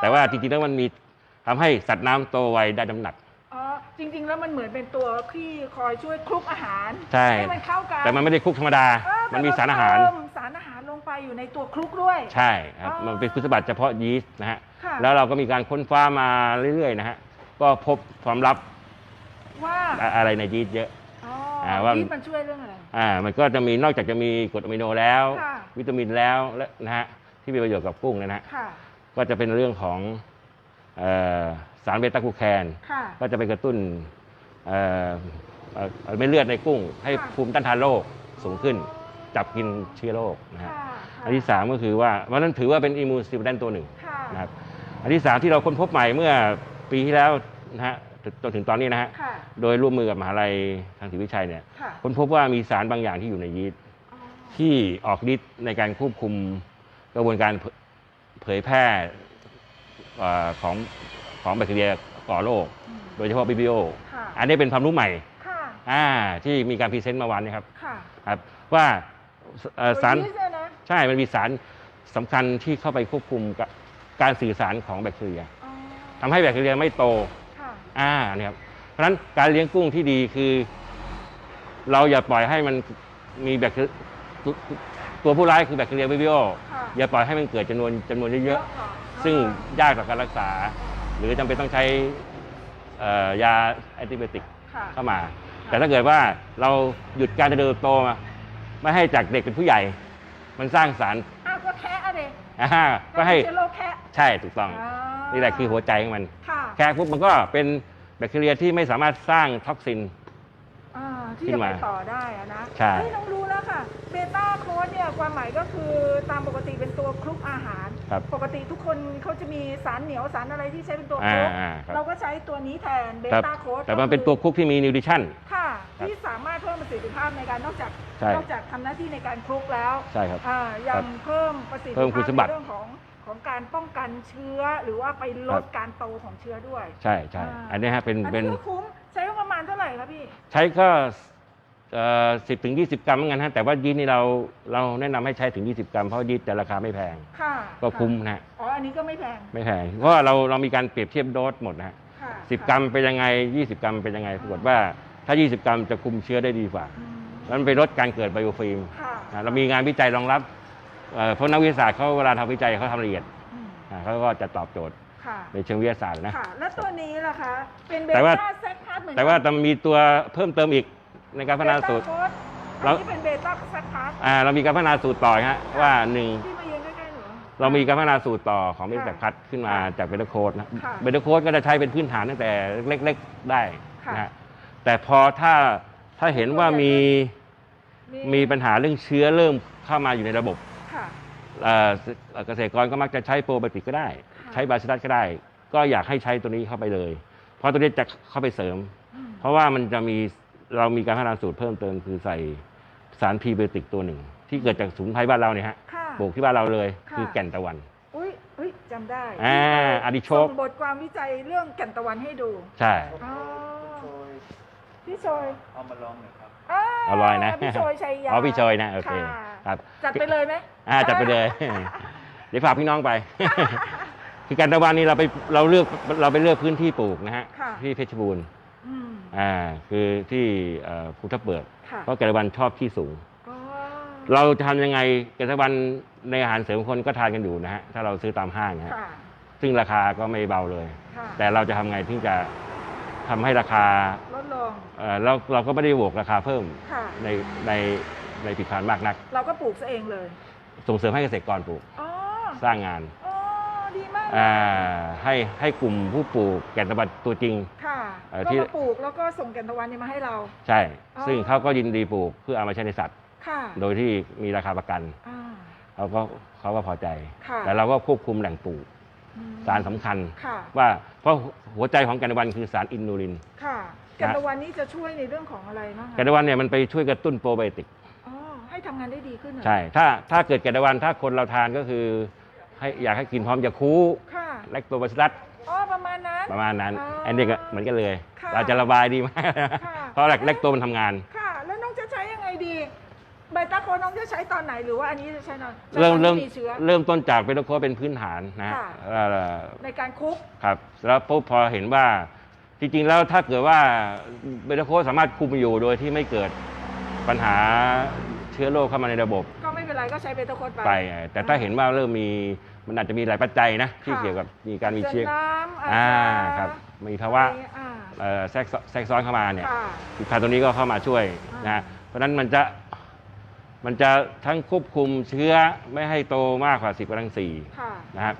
[SPEAKER 2] แต่ว่าจริงๆแล้วมันมีทำให้สัตว์น้ำโตไวได้น้ำหนัก
[SPEAKER 1] อ๋อจริง ๆ แล้วมันเหมือนเป็นตัวที่คอยช่วยคลุกอาหาร
[SPEAKER 2] ใช่
[SPEAKER 1] ให้มันเข้ากัน
[SPEAKER 2] แต่มันไม่ได้คลุกธรรมดา
[SPEAKER 1] เออแต่
[SPEAKER 2] มันมีสารอาหาร
[SPEAKER 1] เติมสารอาหารล งไปอยู่ในตัวคลุกด้วย
[SPEAKER 2] ใช่ครับ
[SPEAKER 1] อ๋อ
[SPEAKER 2] มันเป็นคุณสมบัติเฉพาะยีสต์นะฮะ
[SPEAKER 1] ค่ะ
[SPEAKER 2] แล้วเราก็มีการค้นคว้ามาเรื่อยๆนะฮะ ก็พบความลับ
[SPEAKER 1] ว่า
[SPEAKER 2] อะอะไรในยีสต์เยอะ
[SPEAKER 1] อ๋อ
[SPEAKER 2] อ่าว่า
[SPEAKER 1] ยีสต์มันช่วยเรื่องอะไร
[SPEAKER 2] อ่า มันก็จะมีนอกจากจะมีกรดอะมิโนแล้ว
[SPEAKER 1] ค่ะ
[SPEAKER 2] วิตามินแล้วและนะฮะที่มีประโยชน์กับกุ้งเนยนะฮะ
[SPEAKER 1] ค่ะ
[SPEAKER 2] ก็จะเป็นเรื่องของเอ่อสารเบต้ากลูแคน
[SPEAKER 1] ค่ะ
[SPEAKER 2] ก็จะไปกระตุ้นเอ่อเอ่อเม็ดเลือดในกุ้ง ให้
[SPEAKER 1] ค่ะ
[SPEAKER 2] ภูมิต้านทานโรคสูงขึ้น จับกินเชื้อโรคนะฮะ
[SPEAKER 1] ค่ะ
[SPEAKER 2] อันที่สามก็คือว่ามันนั้นถือว่าเป็นอิมมูนซิลแดนตัวหนึ่ง
[SPEAKER 1] ค่ะ
[SPEAKER 2] นะครับอันที่สามที่เราค้นพบใหม่เมื่อปีที่แล้วนะฮะจนถึงตอนนี้นะฮะ
[SPEAKER 1] ค่ะ
[SPEAKER 2] โดยร่วมมือกับมหาลัยทางศรีวิชัยเนี่ย
[SPEAKER 1] ค่ะ
[SPEAKER 2] ค้นพบว่ามีสารบางอย่างที่อยู่ในยีสต์
[SPEAKER 1] อ๋อ
[SPEAKER 2] ที่ออกฤทธิ์ในการควบคุมกระบวนการเผเผยแพร่เอ่อของของแบคทีเรียก่อโรค
[SPEAKER 1] อืม
[SPEAKER 2] โดยเฉพาะ BBO
[SPEAKER 1] ค่ะ
[SPEAKER 2] อันนี้เป็นความรู้ใหม่
[SPEAKER 1] ค่ะ
[SPEAKER 2] อ่าที่มีการพรีเซนต์เมาวันนี้ครับ
[SPEAKER 1] ค่ะ
[SPEAKER 2] ครับว่าเอ่อสาร
[SPEAKER 1] ตัวยีสต์เนี่ยนะ
[SPEAKER 2] ใช่ มันมีสารสำคัญที่เข้าไปควบคุมกับการสื่อสารของแบคทีเรีย
[SPEAKER 1] อ๋อ
[SPEAKER 2] ทำให้แบคทีเรียไม่โต
[SPEAKER 1] ค่ะ
[SPEAKER 2] อ่าเนี่ยครับเพราะฉะนั้นการเลี้ยงกุ้งที่ดีคือ เราอย่าปล่อยให้มันมีแบคทีตัวตัวผู้ร้ายคือแบคทีเรียวิบิโอ
[SPEAKER 1] ค่ะ
[SPEAKER 2] อย่าปล่อยให้มันเกิดจำนวนจำนวนเยอะ
[SPEAKER 1] ค่ะ
[SPEAKER 2] ๆซึ่งยากต่อการรักษา หรือจำเป็นต้องใช้เอ่อยาแอนติไบโอติก
[SPEAKER 1] ค่ะ
[SPEAKER 2] เข้ามา แต่ถ้าเกิดว่าเราหยุดการเจริญเติบโตมาไม่ให้จากเด็กเป็นผู้ใหญ่ มันสร้างสาร
[SPEAKER 1] อ้าวก็แคะอะเด็ก
[SPEAKER 2] อ่าก็ให้
[SPEAKER 1] เชื้อโรคแคะ
[SPEAKER 2] ใช่ถูกต้อง
[SPEAKER 1] อ่า
[SPEAKER 2] นี่แหละคือหัวใจของมัน
[SPEAKER 1] ค่ะ
[SPEAKER 2] แค่ปุ๊บมันก็เป็นแบคทีเรียที่ไม่สามารถสร้างท็อกซิน
[SPEAKER 1] อ่าที่
[SPEAKER 2] ขึ้
[SPEAKER 1] จะ
[SPEAKER 2] น
[SPEAKER 1] ไป
[SPEAKER 2] มา
[SPEAKER 1] ต่อได้อะนะ
[SPEAKER 2] ใช่
[SPEAKER 1] เฮ้ยน้องรู้แล้วค่ะ เบต้าโค้ดเนี่ยความหมายก็คือตามปกติเป็นตัวคลุกอาหาร
[SPEAKER 2] ครับ
[SPEAKER 1] ปกติทุกคนเขาจะมีสารเหนียวสารอะไรที่ใช้เป็นตัวค
[SPEAKER 2] อ่า
[SPEAKER 1] ลุก
[SPEAKER 2] อ่าครับ
[SPEAKER 1] เราก็ใช้ตัวนี้แทนเบ
[SPEAKER 2] ครับ
[SPEAKER 1] ต้าโค้ด
[SPEAKER 2] แต่มันเป็นตัวคุกที่มีนิวทริชั่น
[SPEAKER 1] ค่ะ
[SPEAKER 2] ครับ
[SPEAKER 1] ที่สามารถเพิ่มประสิทธิภาพในการนอกจาก
[SPEAKER 2] ใช่
[SPEAKER 1] นอกจากทำหน้าที่ในการคลุกแล้ว
[SPEAKER 2] ใช่ครับ
[SPEAKER 1] อ่ายั
[SPEAKER 2] ครั
[SPEAKER 1] ง
[SPEAKER 2] บ
[SPEAKER 1] เพิ่มประสิทธิ
[SPEAKER 2] เพิ่ม
[SPEAKER 1] ภาพ
[SPEAKER 2] คุณสมบัติ
[SPEAKER 1] ในเรื่องของของการป้องกันเชื้อหรือว่าไปลด
[SPEAKER 2] ครับ
[SPEAKER 1] การโตของเชื้อด้วย
[SPEAKER 2] ใช่ใช่
[SPEAKER 1] อ่า
[SPEAKER 2] อันนี้ฮะเป็น
[SPEAKER 1] อัน
[SPEAKER 2] เป็น
[SPEAKER 1] นี้ก็คุ้มใช้ประมาณเท่าไหร่ครับพี่
[SPEAKER 2] ใช้ก็สิบถึงยี่สิบกรัมเหมือนกันฮะแต่ว่ายีสต์นี่เราเราแนะนำให้ใช้ถึง 20 กรัมเพราะยีสต์แต่ราคาไม่แพง
[SPEAKER 1] ค่ะ
[SPEAKER 2] ก็คุ้มนะฮะ
[SPEAKER 1] อ๋ออันนี้ก็ไม่แพง
[SPEAKER 2] ไม่แพงเพราะว่าเราเรามีการเปรียบเทียบโดสหมดนะฮะ
[SPEAKER 1] ค่ะ
[SPEAKER 2] สิบกรัมเป็นยังไง20กรัมเป็นยังไงปรากฏว่าถ้า20กรัมจะคุมเชื้อได้ดีกว่า
[SPEAKER 1] อืม
[SPEAKER 2] แล้ว มันไปลดการเกิดไบโอฟิล์ม
[SPEAKER 1] ค่ะ
[SPEAKER 2] นะเรามีงานวิจัยรองรับเอ่อเพราะนักวิทยาศาสตร์เขาเวลาทำวิจัยเขาทำละเอียด
[SPEAKER 1] อืม
[SPEAKER 2] อ่าเขาก็จะตอบโจทย์
[SPEAKER 1] ค่ะ
[SPEAKER 2] ในเชิงวิทยาศาสตร์นะ
[SPEAKER 1] ค่ะแล้วตัวนี้ล่ะคะเป็นเบ
[SPEAKER 2] แต่ว่า
[SPEAKER 1] ต้าแซคพาร์ตเหมือนกัน
[SPEAKER 2] แต่ว่าจะมีตัวเพิ่มเติมอีกในการพัฒนาสูตร
[SPEAKER 1] เบต้าโค้ด
[SPEAKER 2] เรา
[SPEAKER 1] อันนี้เป็นเบต้าแซคพาร์ต
[SPEAKER 2] อ่าเรามีการพัฒนาสูตรต่อฮะว่าหนึ่ง
[SPEAKER 1] ที่มายืนใกล้ๆหนู
[SPEAKER 2] เรามีการพัฒนาสูตรต่อของเม
[SPEAKER 1] ค่ะ
[SPEAKER 2] สแบคพัดขึ้นมาจากเบตโคดนะ
[SPEAKER 1] ค่ะ
[SPEAKER 2] เบตโคดก็จะใช้เป็นพื้นฐานตั้งแต่เล็ก ๆ ได้
[SPEAKER 1] ค่ะ
[SPEAKER 2] นะฮะแต่พอถ้าถ้าเห็นว่ามี มีปัญหาเรื่องเชื้อเริ่มเข้ามาอยู่ในระบบ
[SPEAKER 1] ค่ะ
[SPEAKER 2] เอ่อเกษตรกรก็มักจะใช้โปรไบโอติกก็ได้
[SPEAKER 1] ค่ะ
[SPEAKER 2] ใช้บาซิลัสก็ได้ ก็อยากให้ใช้ตัวนี้เข้าไปเลย เพราะตัวนี้จะเข้าไปเสริม
[SPEAKER 1] อืม
[SPEAKER 2] เพราะว่ามันจะมีเรามีการพัฒนาสูตรเพิ่มเติมคือใส่สารพรีไบโอติกตัวหนึ่ง ที่เกิดจากสมุนไพรบ้านเราเนี่ยฮะ
[SPEAKER 1] ค่ะ
[SPEAKER 2] ปลูกที่บ้านเราเลย
[SPEAKER 1] ค่ะ
[SPEAKER 2] คือแก่นตะวัน
[SPEAKER 1] อุ้ยอุ้ยจำได้
[SPEAKER 2] อ่า
[SPEAKER 1] ที่
[SPEAKER 2] อาดิโชค
[SPEAKER 1] ส่งบทความวิจัยเรื่องแก่นตะวันให้ดู
[SPEAKER 2] ใช่
[SPEAKER 1] อ๋อ
[SPEAKER 3] โชย
[SPEAKER 1] พี่โชย
[SPEAKER 3] เอามาลองหน่อยครับา
[SPEAKER 2] อร่อยนะ
[SPEAKER 1] พี่โชยชัยยา
[SPEAKER 2] อ๋อพี่โชยนะโอเค
[SPEAKER 1] ค่ะ
[SPEAKER 2] ครับ
[SPEAKER 1] จัดไปเลยไหม
[SPEAKER 2] อ่าจัดไปเลยเดี๋ยวฝากพี่น้องไป คือการตะวันนี่เราไปเราเลือกเราไปเลือกพื้นที่ปลูกนะฮะ
[SPEAKER 1] ค่ะ
[SPEAKER 2] ที่เพชรบูรณ์
[SPEAKER 1] อืม
[SPEAKER 2] อ่าคือที่เอ่อภูทับเบิก
[SPEAKER 1] ค่ะ
[SPEAKER 2] เพราะแกตะวันชอบที่สูง
[SPEAKER 1] อ๋อ
[SPEAKER 2] เราจะทำยังไงแกตะวันในอาหารเสริมคนก็ทานกันอยู่นะฮะถ้าเราซื้อตามห้างนะฮะ
[SPEAKER 1] ค่ะ
[SPEAKER 2] ซึ่งราคาก็ไม่เบาเลย
[SPEAKER 1] ค่ะ
[SPEAKER 2] แต่เราจะทำไงที่จะทำให้ราคา
[SPEAKER 1] ลดลง
[SPEAKER 2] เอ่อเราเราก็ไม่ได้โบวกราคาเพิ่ม
[SPEAKER 1] ค่ะ
[SPEAKER 2] ในในในผลิตภัณฑ์มากนัก
[SPEAKER 1] เราก็ปลูกซะเองเลย
[SPEAKER 2] ส่งเสริมให้เกษตรกรปลูก
[SPEAKER 1] อ๋อ
[SPEAKER 2] สร้างงาน
[SPEAKER 1] อ๋อดีมาก
[SPEAKER 2] อ่าให้ให้กลุ่มผู้ปลูกแก่นตะวันตัวจริง
[SPEAKER 1] ค่ะ
[SPEAKER 2] เอ่อ
[SPEAKER 1] ก็
[SPEAKER 2] ที่
[SPEAKER 1] มาปลูกแล้วก็ส่งแก่นตะวันเนี่ยมาให้เรา
[SPEAKER 2] ใช่
[SPEAKER 1] อ๋อ
[SPEAKER 2] ซึ่งเขาก็ยินดีปลูกเพื่อเอามาใช้ในสัตว์
[SPEAKER 1] ค่ะ
[SPEAKER 2] โดยที่มีราคาประกัน
[SPEAKER 1] อ่า
[SPEAKER 2] เขาก็เขาก็พอใจ
[SPEAKER 1] ค่ะ
[SPEAKER 2] แต่เราก็ควบคุมแหล่งปลูก
[SPEAKER 1] อืม
[SPEAKER 2] สารสำคัญ
[SPEAKER 1] ค่ะ
[SPEAKER 2] ว่าเพราะหัวใจของแกนตะวันคือสารอินูลิน
[SPEAKER 1] ค่ะแก่นตะวันนี้จะช่วยในเรื่องของอะไรบ้างคะ
[SPEAKER 2] แกนตะวันเนี่ยมันไปช่วยกระตุ้นโปรไบโอติก
[SPEAKER 1] อ๋อให้ทำงานได้ดีขึ้นเหรอ
[SPEAKER 2] ใช่ถ้าถ้าเกิดแกนตะวันถ้าคนเราทานก็คือ ให้อยากให้กินพร้อมยาคู
[SPEAKER 1] ค่ะ
[SPEAKER 2] แลคโตบาซิลลัส
[SPEAKER 1] อ๋อประมาณนั้น
[SPEAKER 2] ประมาณนั้น
[SPEAKER 1] อ๋ออั
[SPEAKER 2] อันนี้ก็เหมือนกันเลย
[SPEAKER 1] ค่ะ
[SPEAKER 2] เราจะระบายดีมาก
[SPEAKER 1] ค่ะ
[SPEAKER 2] เพราะแลคแลคโตมันทำงาน
[SPEAKER 1] ค่ะ แล้วน้องจะใช้ยังไงดีใบตาโคน้องจะใช้ตอนไหนหรือว่าอันนี้จะใช้ตอนใช้
[SPEAKER 2] เริ่ม
[SPEAKER 1] ตอน
[SPEAKER 2] เริ่ม
[SPEAKER 1] ที่เชื้อ
[SPEAKER 2] เริ่มต้นจากเป็นโคเป็นพื้นฐานนะฮะ
[SPEAKER 1] ค่ะ
[SPEAKER 2] เอ่อ
[SPEAKER 1] ในการคุก
[SPEAKER 2] ครับแล้วปุ๊บพอเห็นว่า จริง ๆ แล้วถ้าเกิดว่าเบตาโคสามารถคุมอยู่โดยที่ไม่เกิดปัญหาเชื้อโรคเข้ามาในระบบ
[SPEAKER 1] ก็ไม่เป็นไรก็ใช้เบตาโคดไป
[SPEAKER 2] ไปแต่ถ้าเห็นว่าเริ่มมีมันอาจจะมีหลายปัจจัยนะ ที่
[SPEAKER 1] ค่ะ
[SPEAKER 2] เกี่ยวกับมีการมีเชื้อ
[SPEAKER 1] เส้นน้ำอาจ
[SPEAKER 2] อ่า
[SPEAKER 1] จะ
[SPEAKER 2] ครับมีภาวะ
[SPEAKER 1] อ่า
[SPEAKER 2] เอ่อแทรกซ้อนแทรกซ้อนเข้ามาเนี่ย
[SPEAKER 1] ค่ะ
[SPEAKER 2] ผลิตภัณฑ์ตัวนี้ก็เข้ามาช่วย
[SPEAKER 1] อ่าน
[SPEAKER 2] นะฮะเพราะฉะนั้นมันจะมันจะทั้งควบคุมเชื้อไม่ให้โตมากกว่า 10กำลังสี่
[SPEAKER 1] ค่ะ
[SPEAKER 2] นะครับ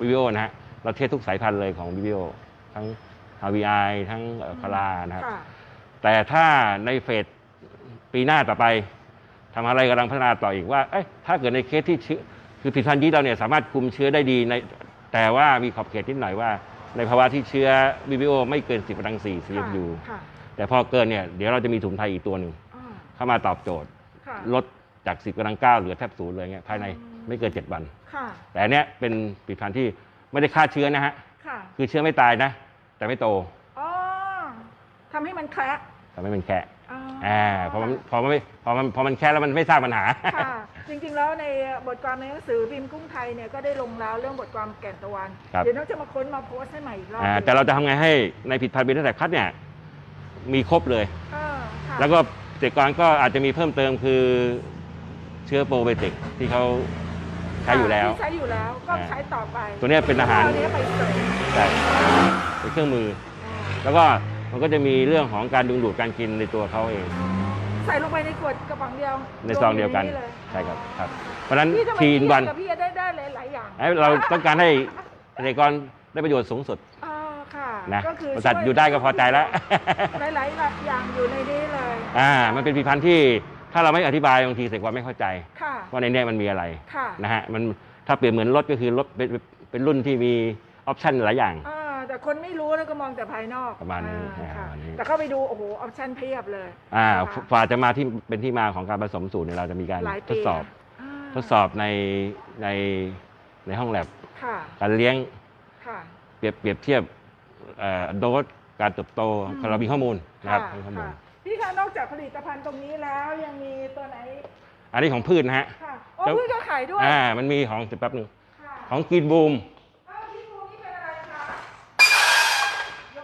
[SPEAKER 2] วิวิโอนะฮะเราเทสทุกสายพันธุ์เลยของวิวิโอทั้ง ฮาวีไอทั้งเอ่อพารานะครับ
[SPEAKER 1] ค่ะ
[SPEAKER 2] แต่ถ้าในเฟสปีหน้าต่อไปทำอะไรกำลังพัฒนาต่ออีกว่าเอ้ยถ้าเกิดในเคสที่เชื้อคือผลิตภัณฑ์ยีสต์เราเนี่ยสามารถคุมเชื้อได้ดีในแต่ว่ามีขอบเขตนิดหน่อยว่า ในภาวะที่เชื้อวิวิโอไม่เกิน 10กำลังสี่ CFU
[SPEAKER 1] ค่ะ
[SPEAKER 2] แต่พอเกินเนี่ยเดี๋ยวเราจะมีถุงไทยอีกตัวหนึ่ง
[SPEAKER 1] อ่า
[SPEAKER 2] เข้ามาตอบโจทย์
[SPEAKER 1] ค่ะ
[SPEAKER 2] ลดจาก 10กำลังเก้าเหลือแทบศูนย์เลยเงี้ยภายใน
[SPEAKER 1] อืม
[SPEAKER 2] ไม่เกิน 7 วัน
[SPEAKER 1] ค่ะ
[SPEAKER 2] แต่อันเนี้ยเป็นผลิตภัณฑ์ที่ไม่ได้ฆ่าเชื้อนะฮะ
[SPEAKER 1] ค่ะ
[SPEAKER 2] คือเชื้อไม่ตายนะ แต่ไม่โต
[SPEAKER 1] อ๋อทำให้มันแคระ
[SPEAKER 2] ทำให้มันแค่
[SPEAKER 1] อ๋อ
[SPEAKER 2] อ่าพอมันพอมันไม่พอมันพอมันแค่แล้วมันไม่สร้างปัญหา
[SPEAKER 1] ค่ะ จริงๆแล้วในบทความในหนังสือพิมพ์กุ้งไทยเนี่ยก็ได้ลงแล้วเรื่องบทความแก่นตะวัน
[SPEAKER 2] ครับ
[SPEAKER 1] เดี๋ยวน้องจะมาค้นมาโพสต์ให้ใหม่อีกรอบ
[SPEAKER 2] อ่า
[SPEAKER 1] หนึ่ง
[SPEAKER 2] แต่เราจะทำไงให้ในผลิตภัณฑ์เบต้าแทคพัดเนี่ยมีครบเลย
[SPEAKER 1] อ่าค่ะ
[SPEAKER 2] แล้วก็เกษตรกรก็อาจจะมีเพิ่มเติมคือเชื้อโปรไบโอติกที่เขาใช้อยู่แล้ว
[SPEAKER 1] ที่ใช้อยู่แล้วก็ใช้ต่อไป
[SPEAKER 2] ตัวเนี้ยเป็นอาหาร
[SPEAKER 1] ตัวเนี้ยไปเสริม
[SPEAKER 2] ใช่ เป็นเครื่องมือ
[SPEAKER 1] อ่า
[SPEAKER 2] แล้วก็มันก็จะมีเรื่องของการดึงดูดการกินในตัวเขาเอง
[SPEAKER 1] ใส่ลงไปในขวดกระป๋องเดียว
[SPEAKER 2] ในซองเดียวกัน
[SPEAKER 1] รมล
[SPEAKER 2] ใช่ครับครับ เพราะฉะนั้น
[SPEAKER 1] พี่ทำไม
[SPEAKER 2] ที
[SPEAKER 1] พี่
[SPEAKER 2] นวัน
[SPEAKER 1] กับพี่ได้ได้หลายๆอย่าง
[SPEAKER 2] เราต้องการให้เกษตรกรได้ประโยชน์สูงสุด
[SPEAKER 1] อ่าค่ะ
[SPEAKER 2] นะ
[SPEAKER 1] ก็คือบ
[SPEAKER 2] ริษัท
[SPEAKER 1] ช่ว
[SPEAKER 2] อยู่ได้ก็พอใจแล้ว
[SPEAKER 1] หลายๆอย่างอยู่ในนี้เลย
[SPEAKER 2] อ่า มันเป็นผลิตภัณฑ์ที่ถ้าเราไม่อธิบายบางทีเกษตรกรไม่เข้าใจ
[SPEAKER 1] ค่ะ
[SPEAKER 2] ว่าในเนี้มันมีอะไร
[SPEAKER 1] ค่ะ
[SPEAKER 2] นะฮะมันถ้าเปรียบเหมือนรถก็คือรถเป็นเป็นรุ่นที่มีออปชันหลายอย่าง
[SPEAKER 1] อ่า แต่คนไม่รู้แล้วก็มองแต่ภายนอก
[SPEAKER 2] ประมาณนี้
[SPEAKER 1] อ่
[SPEAKER 2] อ่า
[SPEAKER 1] ค่ะ
[SPEAKER 2] ประมาณนี้
[SPEAKER 1] แต่เข้าไปดูโอ้โหออปชั่นเพียบเลย
[SPEAKER 2] อ่า
[SPEAKER 1] ค่ะ
[SPEAKER 2] ฝ่าจะมาที่เป็นที่มาของการผสมสูตรเนี่ยเราจะมีการ
[SPEAKER 1] หลาย
[SPEAKER 2] ท
[SPEAKER 1] ปี
[SPEAKER 2] ดสอบ
[SPEAKER 1] อ่า
[SPEAKER 2] ทดสอบในในในห้องแลบ
[SPEAKER 1] ค่ะ
[SPEAKER 2] การเลี้ยง
[SPEAKER 1] ค่ะ
[SPEAKER 2] เปรียบเปรียบเทียบเอ่อโดสการเติบโต
[SPEAKER 1] อืม
[SPEAKER 2] เรามีข้อมูลนะครับ
[SPEAKER 1] ค่ะ
[SPEAKER 2] มีข้อมูล
[SPEAKER 1] ค่ะพี่คะนอกจากผลิตภัณฑ์ตรงนี้แล้วยังมีตัวไหน
[SPEAKER 2] อันนี้ของพืชนะฮะ
[SPEAKER 1] ค่ะ โอ้
[SPEAKER 2] แล้ว
[SPEAKER 1] พืชก็ขายด้วย
[SPEAKER 2] อ่ามันมีของแป๊บหนึง
[SPEAKER 1] ค่ะ
[SPEAKER 2] ของกินบูม
[SPEAKER 1] อ้าวพี่ภูนี่เป็นอะไรคะย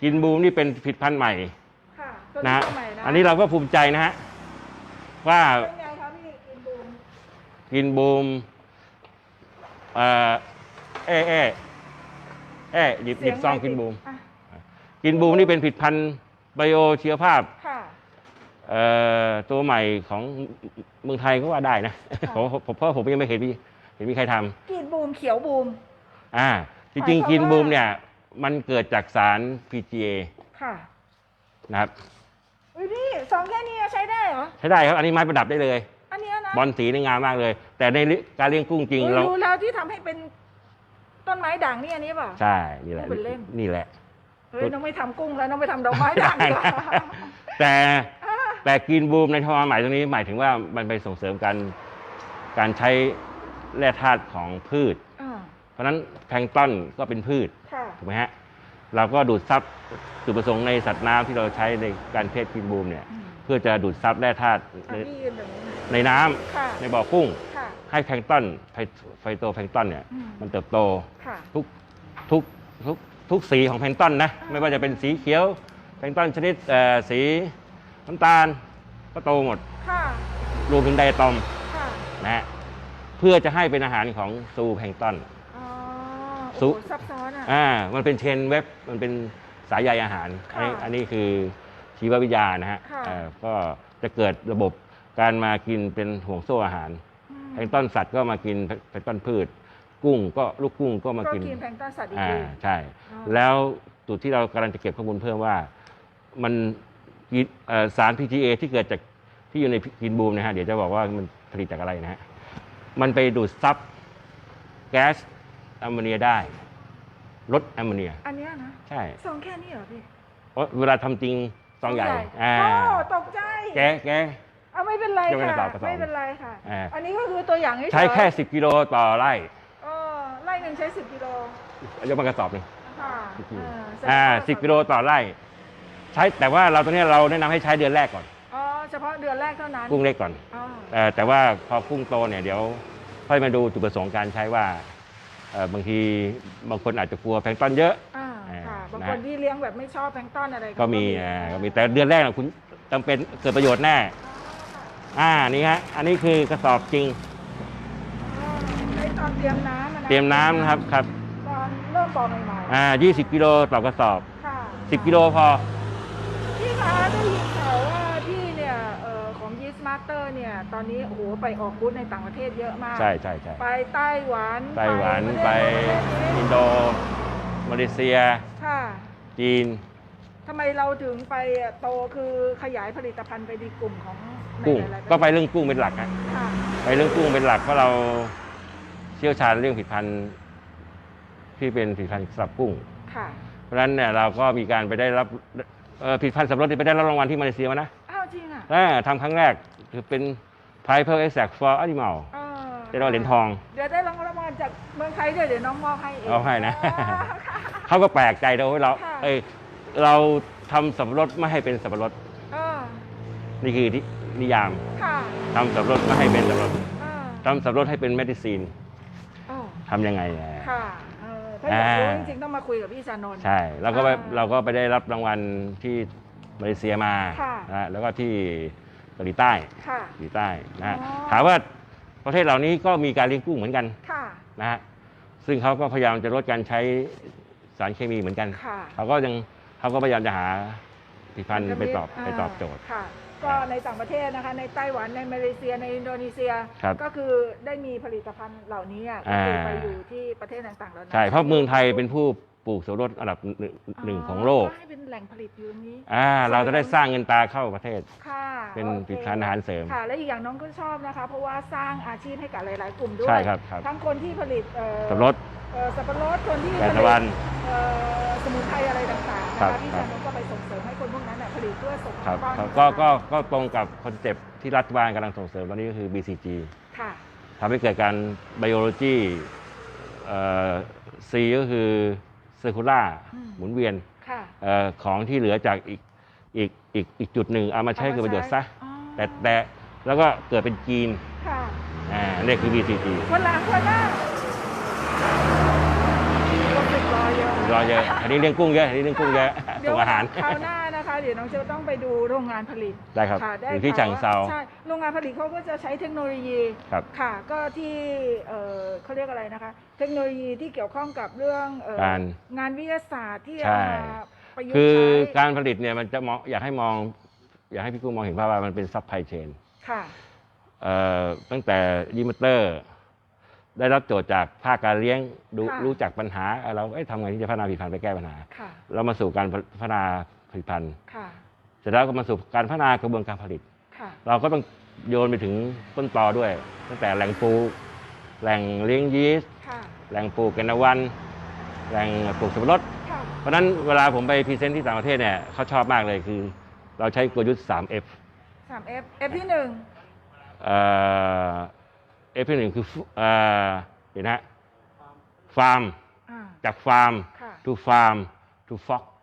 [SPEAKER 1] กยก
[SPEAKER 2] กินบูมนี่เป็นผลิตภัณฑ์ใหม่
[SPEAKER 1] ค่ะตัว
[SPEAKER 2] นะ
[SPEAKER 1] นี้
[SPEAKER 2] ฮะ
[SPEAKER 1] ตัวใหม่นะ
[SPEAKER 2] อันนี้เราก็ภูมิใจนะฮะว่า
[SPEAKER 1] เป็นไงคะพี่กินบูม
[SPEAKER 2] กินบูมเอ่อเอ๊ะเอ๊ะเอ๊ะหยิบหยิบซองกินบูม
[SPEAKER 1] อะ
[SPEAKER 2] กินบูมนี่เป็นผลิตภัณฑ์ไบโอชีวภาพ
[SPEAKER 1] ค่ะ
[SPEAKER 2] เอ่อตัวใหม่ของเมืองไทยก็ว่าได้นะ
[SPEAKER 1] ค่ะ
[SPEAKER 2] ผมผมเพราะผมยังไม่เห็นมีเห็นมีใครทำ
[SPEAKER 1] กินบูมเขียวบูม
[SPEAKER 2] อ่า จริง
[SPEAKER 1] หมายความ
[SPEAKER 2] ๆกินบูม
[SPEAKER 1] ว่า
[SPEAKER 2] เนี่ย มันเกิดจากสาร PGA
[SPEAKER 1] ค่ะ
[SPEAKER 2] นะครับ
[SPEAKER 1] อุ้ยพี่สองแค่นี้ใช้ได้เหรอ
[SPEAKER 2] ใช้ได้ครับ อันนี้ไม้ประดับได้เลย
[SPEAKER 1] อันเนี้ยนะ
[SPEAKER 2] บอลสีนี่งามมากเลย แต่ในการเลี้ยงกุ้งจริง
[SPEAKER 1] เฮ้ย
[SPEAKER 2] เรา
[SPEAKER 1] รู้แล้วที่ทำให้เป็นต้นไม้ด่างนี่อันนี้เปล่า
[SPEAKER 2] ใช่ นี่แหละ
[SPEAKER 1] เป็นเล่ม
[SPEAKER 2] นี่แหละ
[SPEAKER 1] เฮ้ยน้องไม่ทำกุ้งแล้วน้องไปทำดอกไม้ด่างดีกว่า
[SPEAKER 2] แต่แต่กินบูมในความหมายตรงนี้หมายถึงว่ามันไปส่งเสริมการการใช้แร่ธาตุของพืช
[SPEAKER 1] อ่า
[SPEAKER 2] เพราะฉะนั้นแพลงก์ต้นก็เป็นพืช
[SPEAKER 1] ค่ะ
[SPEAKER 2] ถูกไหมฮะเราก็ดูดซับจุดประสงค์ในสัตว์น้ำที่เราใช้ในการเทศกินบูมเนี่ย
[SPEAKER 1] อืม
[SPEAKER 2] เพื่อจะดูดซับแร่ธาตุใน
[SPEAKER 1] อะพี่ยืนแบบนี้
[SPEAKER 2] ในน้ำ
[SPEAKER 1] ค่ะ
[SPEAKER 2] ในบ่อกุ้ง
[SPEAKER 1] ค่ะ
[SPEAKER 2] ให้แพลงก์ต้นไฟไฟโตแพลงก์ต้นเนี่ย
[SPEAKER 1] อืม
[SPEAKER 2] มันเติบโต
[SPEAKER 1] ค่ะ
[SPEAKER 2] ทุกทุกทุกทุกสีของแพลงก์ต้นนะไม่ว่าจะเป็นสีเขียวแพลงก์ต้นชนิดเอ่อสีน้ำตาลก็โตหมด
[SPEAKER 1] ค่ะ
[SPEAKER 2] รวมถึงไดอะตอม
[SPEAKER 1] ค่ะ
[SPEAKER 2] นะฮะเพื่อจะให้เป็นอาหารของซูแพลงก์ต้น
[SPEAKER 1] อ๋อ
[SPEAKER 2] ซุ
[SPEAKER 1] โอ้โหซับซ้อนอะ
[SPEAKER 2] อ่า มันเป็นเชนเว็บ มันเป็นสายใยอาหาร
[SPEAKER 1] ค่ะ
[SPEAKER 2] อันนี้อันนี้คือชีววิทยานะฮะ
[SPEAKER 1] ค่ะ
[SPEAKER 2] เอ่อก็จะเกิดระบบการมากินเป็นห่วงโซ่อาหาร
[SPEAKER 1] อืม
[SPEAKER 2] แพลงก์ต้นสัตว์ก็มากินแพลงก์ต้นพืช กุ้งก็ลูกกุ้งก็มา
[SPEAKER 1] ก็
[SPEAKER 2] กิน
[SPEAKER 1] กินแพลงก์ต้นสัตว์อีก
[SPEAKER 2] อ่า
[SPEAKER 1] ที
[SPEAKER 2] ใช่
[SPEAKER 1] อ๋อ
[SPEAKER 2] แล้วจุดที่เรากำลังจะเก็บข้อมูลเพิ่มว่ามันกินเอ่อสาร PGA ที่เกิดจากที่อยู่ในกินบูมนะฮะ เดี๋ยวจะบอกว่ามันผลิตจากอะไรนะฮะ มันไปดูดซับแก๊ส แอมโมเนียได้ลดแอมโมเนีย
[SPEAKER 1] อันเนี้ยนะ
[SPEAKER 2] ใช่
[SPEAKER 1] ซองแค่นี้เหรอพี่
[SPEAKER 2] เพราะเวลาทำจริงซองใหญ่อ่า
[SPEAKER 1] โอ้ตกใจ
[SPEAKER 2] แกแก
[SPEAKER 1] เอาไม่เป็นไร
[SPEAKER 2] ยกเว้นกระสอ
[SPEAKER 1] ค่ะ
[SPEAKER 2] บกระสอบ
[SPEAKER 1] ไม่เป็นไรค่ะ
[SPEAKER 2] อ่า
[SPEAKER 1] อันนี้ก็คือตัวอย่างเฉยๆ
[SPEAKER 2] ใช้แค่ 10กิโลต่อไร่
[SPEAKER 1] เออไร่หนึ่งใช้สิบกิโล
[SPEAKER 2] ยกมากระสอบหนึ่ง
[SPEAKER 1] ค่ะ
[SPEAKER 2] สิบกิโล
[SPEAKER 1] เแสดง
[SPEAKER 2] อ่า
[SPEAKER 1] ว่า
[SPEAKER 2] สิบกิโลต่อไร่ ใช้แต่ว่าเราตัวเนี้ยเราแนะนำให้ใช้เดือนแรกก่อน
[SPEAKER 1] อ๋อเฉพาะเดือนแรกเท่านั้น
[SPEAKER 2] กุ้งเล็กก่อน
[SPEAKER 1] อ๋อ
[SPEAKER 2] เอ่อแต่ว่าพอกุ้งโตเนี่ยเดี๋ยวค่อยมาดูจุดประสงค์การใช้ว่า เอ่อบางทีบางคนอาจจะกลัวแพลงก์ต้นเยอะ
[SPEAKER 1] อ่า
[SPEAKER 2] อ่า
[SPEAKER 1] ค่ะ บาง
[SPEAKER 2] นะ
[SPEAKER 1] คนที่เลี้ยงแบบไม่ชอบแพลงก์ต้นอะไร
[SPEAKER 2] ก็มีอ่าก็มีแต่เดือนแรกน่ะคุณจำเป็นเกิดประโยชน์แน่อ่านี่ฮะอันนี้คือกระสอบจริง
[SPEAKER 1] อ๋อไอ้ตอนเตรียมน้ำอะนะ
[SPEAKER 2] เตรียมน้ำนะครับครับ
[SPEAKER 1] ตอนเริ่มบอกใหม่
[SPEAKER 2] อ่า20 กิโลต่อกระสอบ
[SPEAKER 1] ๆค่ะ
[SPEAKER 2] 10 กิโลพอ
[SPEAKER 1] พี่คะได้ยินข่าวว่าพี่เนี่ยเอ่อของยีสมาสเตอร์เนี่ยตอนนี้โอ้โหไปออกบูธในต่างประเทศเยอะมาก
[SPEAKER 2] ใช่ใช่ใช่
[SPEAKER 1] ไปไต้หวัน
[SPEAKER 2] ไต้หวัน
[SPEAKER 1] ประ
[SPEAKER 2] ไป
[SPEAKER 1] เทศนู้นประเทศ
[SPEAKER 2] อิ
[SPEAKER 1] นี้
[SPEAKER 2] นโดมาเลเซีย
[SPEAKER 1] ค่ะ
[SPEAKER 2] จีน
[SPEAKER 1] ทำไมเราถึงไปโตคือขยายผลิตภัณฑ์ไปในกลุ่มของใน
[SPEAKER 2] กุ้ง
[SPEAKER 1] หลายๆ
[SPEAKER 2] ก็ไปเรื่องกุ้งเป็นหลักฮะ
[SPEAKER 1] ค่ะ
[SPEAKER 2] ไปเรื่องกุ้งเป็นหลักเพราะเราเชี่ยวชาญเรื่องผลิตภัณฑ์ที่เป็นผลิตภัณฑ์สำหรับกุ้ง
[SPEAKER 1] ค่ะ
[SPEAKER 2] เพราะฉะนั้นเนี่ยเราก็มีการไปได้รับเอ่อผลิตภัณฑ์สำรสที่ไปได้รับรางวัลที่มาเลเซียมานะ
[SPEAKER 1] อ้าวจริงอะ
[SPEAKER 2] อ่าทำครั้งแรกคือเป็น Piper Exact for Animal
[SPEAKER 1] เออ
[SPEAKER 2] ได้รางวัลเหรียญทอง
[SPEAKER 1] เดี๋ยวได้รางวัลจากเมืองไทยด้วยเดี๋ยวน้องมอบให้เอง
[SPEAKER 2] เอาให้นะ
[SPEAKER 1] อ่าค่ะ
[SPEAKER 2] เขาก็แปลกใจเลยว่าเรา
[SPEAKER 1] ค่ะ
[SPEAKER 2] เอ้ยเราทำสับปะรดไม่ให้เป็นสับปะรด
[SPEAKER 1] เออ
[SPEAKER 2] นี่คือที่นิยาม
[SPEAKER 1] ค่ะ
[SPEAKER 2] ทำสับปะรดไม่ให้เป็นสับปะรด
[SPEAKER 1] เออ
[SPEAKER 2] ทำสับปะรดให้เป็นเมดิซีน
[SPEAKER 1] อ๋อ
[SPEAKER 2] ทำยังไงอะ
[SPEAKER 1] ค่ะเออถ้าอยากรู้
[SPEAKER 2] อ่า
[SPEAKER 1] จริงๆต้องมาคุยกับพี่ชานนท์
[SPEAKER 2] ใช่เราก็ไป
[SPEAKER 1] อ่า
[SPEAKER 2] เราก็ไปได้รับรางวัลที่มาเลเซียมา
[SPEAKER 1] ค่ะ
[SPEAKER 2] นะฮะแล้วก็ที่ เกาหลีใต้
[SPEAKER 1] ค่ะ
[SPEAKER 2] เกาหลีใต้นะฮะ
[SPEAKER 1] อ๋อ
[SPEAKER 2] ถามว่าประเทศเหล่านี้ก็มีการเลี้ยงกุ้งเหมือนกัน
[SPEAKER 1] ค่ะ
[SPEAKER 2] นะฮะซึ่งเขาก็พยายามจะลดการใช้สารเคมีเหมือนกัน
[SPEAKER 1] ค่ะ
[SPEAKER 2] เขาก็ยังเขาก็พยายามจะหาผลิตภัณฑ์ไปตอบาไปตอบโจทย์
[SPEAKER 1] ค่ะ ก็ในต่างประเทศนะคะ ในไต้หวัน ในมาเลเซีย ในอินโดนีเซีย
[SPEAKER 2] ครับ
[SPEAKER 1] ก็คือได้มีผลิตภัณฑ์เหล่านี้อะก็คืออา ไปอยู่ที่ประเทศต่างๆแล้วนะ
[SPEAKER 2] ใช่เพราะเมืองไทยเป็นผู้ป ลูกสับปะรดอันดับหนึ่งหนึ่งของโลก
[SPEAKER 1] ให้เป็นแหล่งผลิตอยู่ตรงนี้
[SPEAKER 2] อ่าเราจะได้สร้างเงินตราเข้าประเทศ
[SPEAKER 1] ค่ะ
[SPEAKER 2] เป็น
[SPEAKER 1] โอ
[SPEAKER 2] ผลิ
[SPEAKER 1] ค
[SPEAKER 2] ตภัณฑ์อาหารเสริม
[SPEAKER 1] ค่ะ และอีกอย่างน้องก็ชอบนะคะ เพราะว่าสร้างอาชีพให้กับหลาย ๆ กลุ่มด้วย
[SPEAKER 2] ใช่ครับครับ
[SPEAKER 1] ทั้งคนที่ผลิตเอ่อ
[SPEAKER 2] สับปะรด
[SPEAKER 1] เอ่อสับปะรดคนที่
[SPEAKER 2] แก
[SPEAKER 1] ผ
[SPEAKER 2] ง
[SPEAKER 1] ลิ
[SPEAKER 2] ตะวัน
[SPEAKER 1] ตเอ่อสมุนไพรอะไรต่าง ๆ นะ
[SPEAKER 2] ครั
[SPEAKER 1] คะ
[SPEAKER 2] บ
[SPEAKER 1] พี่
[SPEAKER 2] ครั
[SPEAKER 1] ชา
[SPEAKER 2] บ
[SPEAKER 1] นนท์ก็ไปส่งเสริมให้คนพวกนั้นน่ะผลิตเพื่อส่ง
[SPEAKER 2] ครับ
[SPEAKER 1] ป้อน
[SPEAKER 2] ครับ
[SPEAKER 1] ให้
[SPEAKER 2] ก็
[SPEAKER 1] ชาว
[SPEAKER 2] ก็ก็ตรงกับคอนเซปต์ที่รัฐบาลกำลังส่งเสริมตอนนี้ก็คือ BCG
[SPEAKER 1] ค่ะ
[SPEAKER 2] ทำให้เกิดการไบโอโลจีเอ่อ C ก็คือ เซอร์คูล่า
[SPEAKER 1] อืม
[SPEAKER 2] หมุนเวียน
[SPEAKER 1] ค่ะ
[SPEAKER 2] เอ่อของที่เหลือจากอีกอีกอีกอีกจุดหนึ่งเอามาใช้เกิดประโยชน์ซะ
[SPEAKER 1] อ๋อ
[SPEAKER 2] แต่แต่แล้วก็เกิดเป็นจีน
[SPEAKER 1] ค่ะ
[SPEAKER 2] อ่านี่คือ BCG
[SPEAKER 1] คนละคนละรถติดรอเยอะ
[SPEAKER 2] รอเยอะอันนี้เลี้ยงกุ้งเยอะอันนี้เลี้ยงกุ้งเยอะ
[SPEAKER 1] เดี๋ย
[SPEAKER 2] ส่
[SPEAKER 1] ว
[SPEAKER 2] งอาหาร
[SPEAKER 1] คราวหน้านะคะ เดี๋ยวน้องจะต้องไปดูโรงงานผลิต
[SPEAKER 2] ได้ครับ
[SPEAKER 1] ค่ะได้
[SPEAKER 2] อยู่ที่
[SPEAKER 1] ข่
[SPEAKER 2] ฉะ
[SPEAKER 1] วว่
[SPEAKER 2] เซา
[SPEAKER 1] ใช่โรงงานผลิตเขาก็จะใช้เทคโนโลยี
[SPEAKER 2] ครับ
[SPEAKER 1] ค่ะ ก็ที่เอ่อเขาเรียกอะไรนะคะ เทคโนโลยีที่เกี่ยวข้องกับเรื่องเอ่อ
[SPEAKER 2] การ
[SPEAKER 1] งานวิทยาศาสตร์ที่
[SPEAKER 2] ใช่
[SPEAKER 1] เอามาประยุกต์
[SPEAKER 2] คือ
[SPEAKER 1] ใช้
[SPEAKER 2] การผลิตเนี่ยมันจะมองอยากให้มอง อยากให้พี่กุ้งมองเห็นภาพว่ามันเป็นซัพพลายเชน
[SPEAKER 1] ค่ะ
[SPEAKER 2] เอ่อตั้งแต่ยิมเตอร์ ได้รับโจทย์จากภาคการเลี้ยงดู
[SPEAKER 1] ค่ะ
[SPEAKER 2] รู้จักปัญหาเอ่อเราเอ้ยทำไงที่จะพัฒนาผลิตภัณฑ์ไปแก้ปัญหา
[SPEAKER 1] ค่ะ
[SPEAKER 2] เรามาสู่การพัฒนาผ ลิตภัณฑ์
[SPEAKER 1] ค่ะ
[SPEAKER 2] เสร็จแล้วก็มาสู่การพัฒนากระบวนการผลิต
[SPEAKER 1] ค่ะ
[SPEAKER 2] เราก็ต้องโยนไปถึงต้นตอด้วย ตั้งแต่แหล่งปลูกแหล่งเลี้ยงยีสต์
[SPEAKER 1] ค่ะ
[SPEAKER 2] แหล่งปลูกแกนวัน แหล่งปลูกสับปะรด
[SPEAKER 1] ค่ะ
[SPEAKER 2] เพราะฉะนั้นเวลาผมไปพรีเซนต์ที่ต่างประเทศเนี่ยเขาชอบมากเลยคือ เราใช้กลยุทธ์ 3F
[SPEAKER 1] สามเอฟเอฟที่หนึ่ง
[SPEAKER 2] เอ่อ F ที่หนึ่งคือเอ่อเห็นนะฮะฟาร์ม
[SPEAKER 1] อ่า
[SPEAKER 2] จากฟาร์ม
[SPEAKER 1] ค่ะ
[SPEAKER 2] to farm to fox
[SPEAKER 1] อ๋อฟ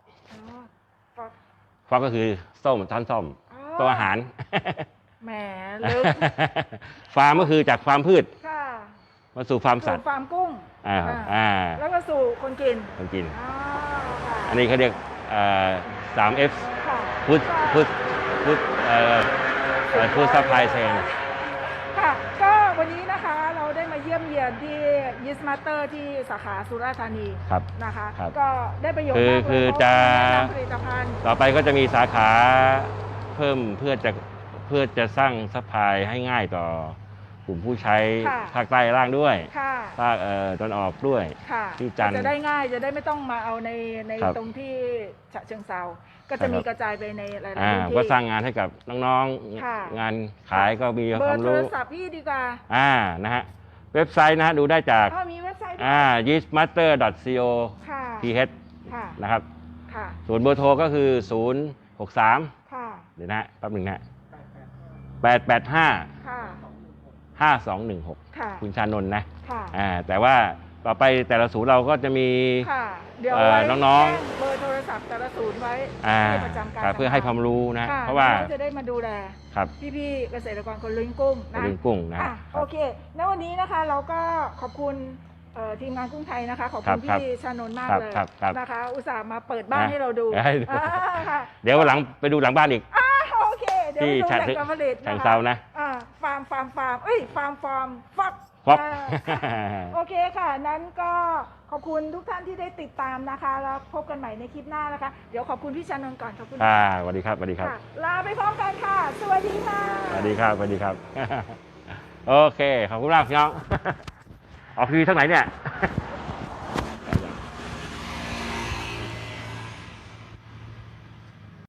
[SPEAKER 1] อก
[SPEAKER 2] fox ก็คือส้มท่อนส้ม
[SPEAKER 1] อ๋อ
[SPEAKER 2] ตัวอาหาร
[SPEAKER 1] แหมลึก
[SPEAKER 2] ฟาร์มก็คือจากฟาร์มพืช
[SPEAKER 1] ค่ะ
[SPEAKER 2] มาสู่ฟาร์มสัต
[SPEAKER 1] สู่
[SPEAKER 2] ว์
[SPEAKER 1] ฟาร์มกุ้ง
[SPEAKER 2] อ่า
[SPEAKER 1] อ่า
[SPEAKER 2] อ่า
[SPEAKER 1] แล้วก็สู่คนกิน
[SPEAKER 2] คนกิน
[SPEAKER 1] อ๋อค่ะ
[SPEAKER 2] อันนี้เขาเรียกสามเอฟ
[SPEAKER 1] ค่ะ
[SPEAKER 2] พุทพุทพุทเอ่อพุทซัพพลายเชน
[SPEAKER 1] ค่ะก็ วันนี้นะคะเราได้มาเยี่ยมเยียนที่ยิสมาสเตอร์ที่สาขาสุราษฎร์ธานี
[SPEAKER 2] ครับ
[SPEAKER 1] นะคะ
[SPEAKER 2] ครับ
[SPEAKER 1] ก็ได้ประโยชน์
[SPEAKER 2] คือ
[SPEAKER 1] มากเลย
[SPEAKER 2] คือ
[SPEAKER 1] เพรา
[SPEAKER 2] จะ
[SPEAKER 1] ว่าแนะนำผลิตภัณฑ์
[SPEAKER 2] ต่อไปก็จะมีสาขาเพิ่มเพื่อจะเพื่อจะสร้างซัพพลายให้ง่ายต่อกลุ่มผู้ใช้
[SPEAKER 1] ค่ะ
[SPEAKER 2] ภาคใต้ล่างด้วย
[SPEAKER 1] ค่ะ
[SPEAKER 2] ภาคเอ่อตอนออกด้วย
[SPEAKER 1] ค่ะ
[SPEAKER 2] ที่จันทร์
[SPEAKER 1] จะได้ง่ายจะได้ไม่ต้องมาเอาในใน
[SPEAKER 2] ครับ
[SPEAKER 1] ตรงที่ฉะเชิงเซา ก็จะมี
[SPEAKER 2] ครับ
[SPEAKER 1] กระจายไปในหลายๆ
[SPEAKER 2] อ่า
[SPEAKER 1] พื้นที่
[SPEAKER 2] ก็สร้างงานให้กับน้อง
[SPEAKER 1] ค่ะ
[SPEAKER 2] ๆ งานขายก็มี
[SPEAKER 1] เบ
[SPEAKER 2] ค
[SPEAKER 1] อ
[SPEAKER 2] วาม
[SPEAKER 1] ร์โทร
[SPEAKER 2] รู้
[SPEAKER 1] ศัพท์พี่ดีกว่า
[SPEAKER 2] อ่านะฮะเว็บไซต์นะฮะดูได้จาก
[SPEAKER 1] อ๋อมีเว็บไซต์ด้วย
[SPEAKER 2] อ่า yismaster.co
[SPEAKER 1] ค่ะ
[SPEAKER 2] th
[SPEAKER 1] ค่ะ
[SPEAKER 2] นะครับ
[SPEAKER 1] ค่ะ
[SPEAKER 2] ส่วนเบอร์โทรก็คือ 063
[SPEAKER 1] ค่ะ
[SPEAKER 2] เดี๋ยวนะฮะแป๊บหนึ่งนะ885
[SPEAKER 1] ค่ะ
[SPEAKER 2] 5216
[SPEAKER 1] ค่ะ
[SPEAKER 2] คุณชานนท์นะ
[SPEAKER 1] ค่ะ
[SPEAKER 2] อ่าแต่ว่าต่อไปแต่ละศูนย์เราก็จะมี
[SPEAKER 1] ค่ะเดี๋ยว
[SPEAKER 2] เอ่อ
[SPEAKER 1] ไว้
[SPEAKER 2] น้องๆ
[SPEAKER 1] แจ้เบอร์โทร ศัพท์แต่ละศูนย์ไว้
[SPEAKER 2] อ่า
[SPEAKER 1] ที่ประจำการ
[SPEAKER 2] ครับเพื่อให้ความรู้นะ
[SPEAKER 1] ค่
[SPEAKER 2] เพราะว่า
[SPEAKER 1] น้องๆจะได้มาดูแล
[SPEAKER 2] ครับ
[SPEAKER 1] พี่ๆเกษตรกรคนเลี้ยงกุ้งนะ
[SPEAKER 2] เรื่องกุ้งนะ
[SPEAKER 1] อะ
[SPEAKER 2] ค
[SPEAKER 1] โอ
[SPEAKER 2] รับ
[SPEAKER 1] เคณวันนี้นะคะเราก็ขอบคุณเอ่อทีมงานกุ้งไทยนะคะ ขอบ
[SPEAKER 2] ครั
[SPEAKER 1] คุ
[SPEAKER 2] บ
[SPEAKER 1] ณ
[SPEAKER 2] ครับ
[SPEAKER 1] พี่ชานนท์มาก
[SPEAKER 2] ครับ
[SPEAKER 1] เลย
[SPEAKER 2] ครับครับ
[SPEAKER 1] นะคะ อุตส่าห์มาเปิดบ้าน
[SPEAKER 2] นะ
[SPEAKER 1] ให้เราดู
[SPEAKER 2] ให้ดู
[SPEAKER 1] อ่าค่ะ
[SPEAKER 2] เดี๋ยววันหลังไปดูหลังบ้านอีก
[SPEAKER 1] อ่าโอเค เดี๋ยว
[SPEAKER 2] ที่
[SPEAKER 1] ไปดู
[SPEAKER 2] ฉะ
[SPEAKER 1] แหล่งการผลิต
[SPEAKER 2] ฉะ
[SPEAKER 1] นะคะ
[SPEAKER 2] เซานะ
[SPEAKER 1] อ่าฟาร์มฟาร์มฟาร์มเอ้ยฟาร์มฟาร์มฟัก
[SPEAKER 2] ฟอก
[SPEAKER 1] อ่าโอเคค่ะ นั้นก็ขอบคุณทุกท่านที่ได้ติดตามนะคะ แล้วพบกันใหม่ในคลิปหน้านะคะ เดี๋ยวขอบคุณพี่ชานนท์ก่อน ขอบคุณ
[SPEAKER 2] อ่าสวัสดีครับสวัสดีครับ
[SPEAKER 1] ค่ะลาไปพร้อมกันค่ะ สวัสดีค่ะ
[SPEAKER 2] สวัสดีครับสวัสดีครับ โอเค ขอบคุณมากพี่น้องออกทีวีทั้งไหนเนี่ย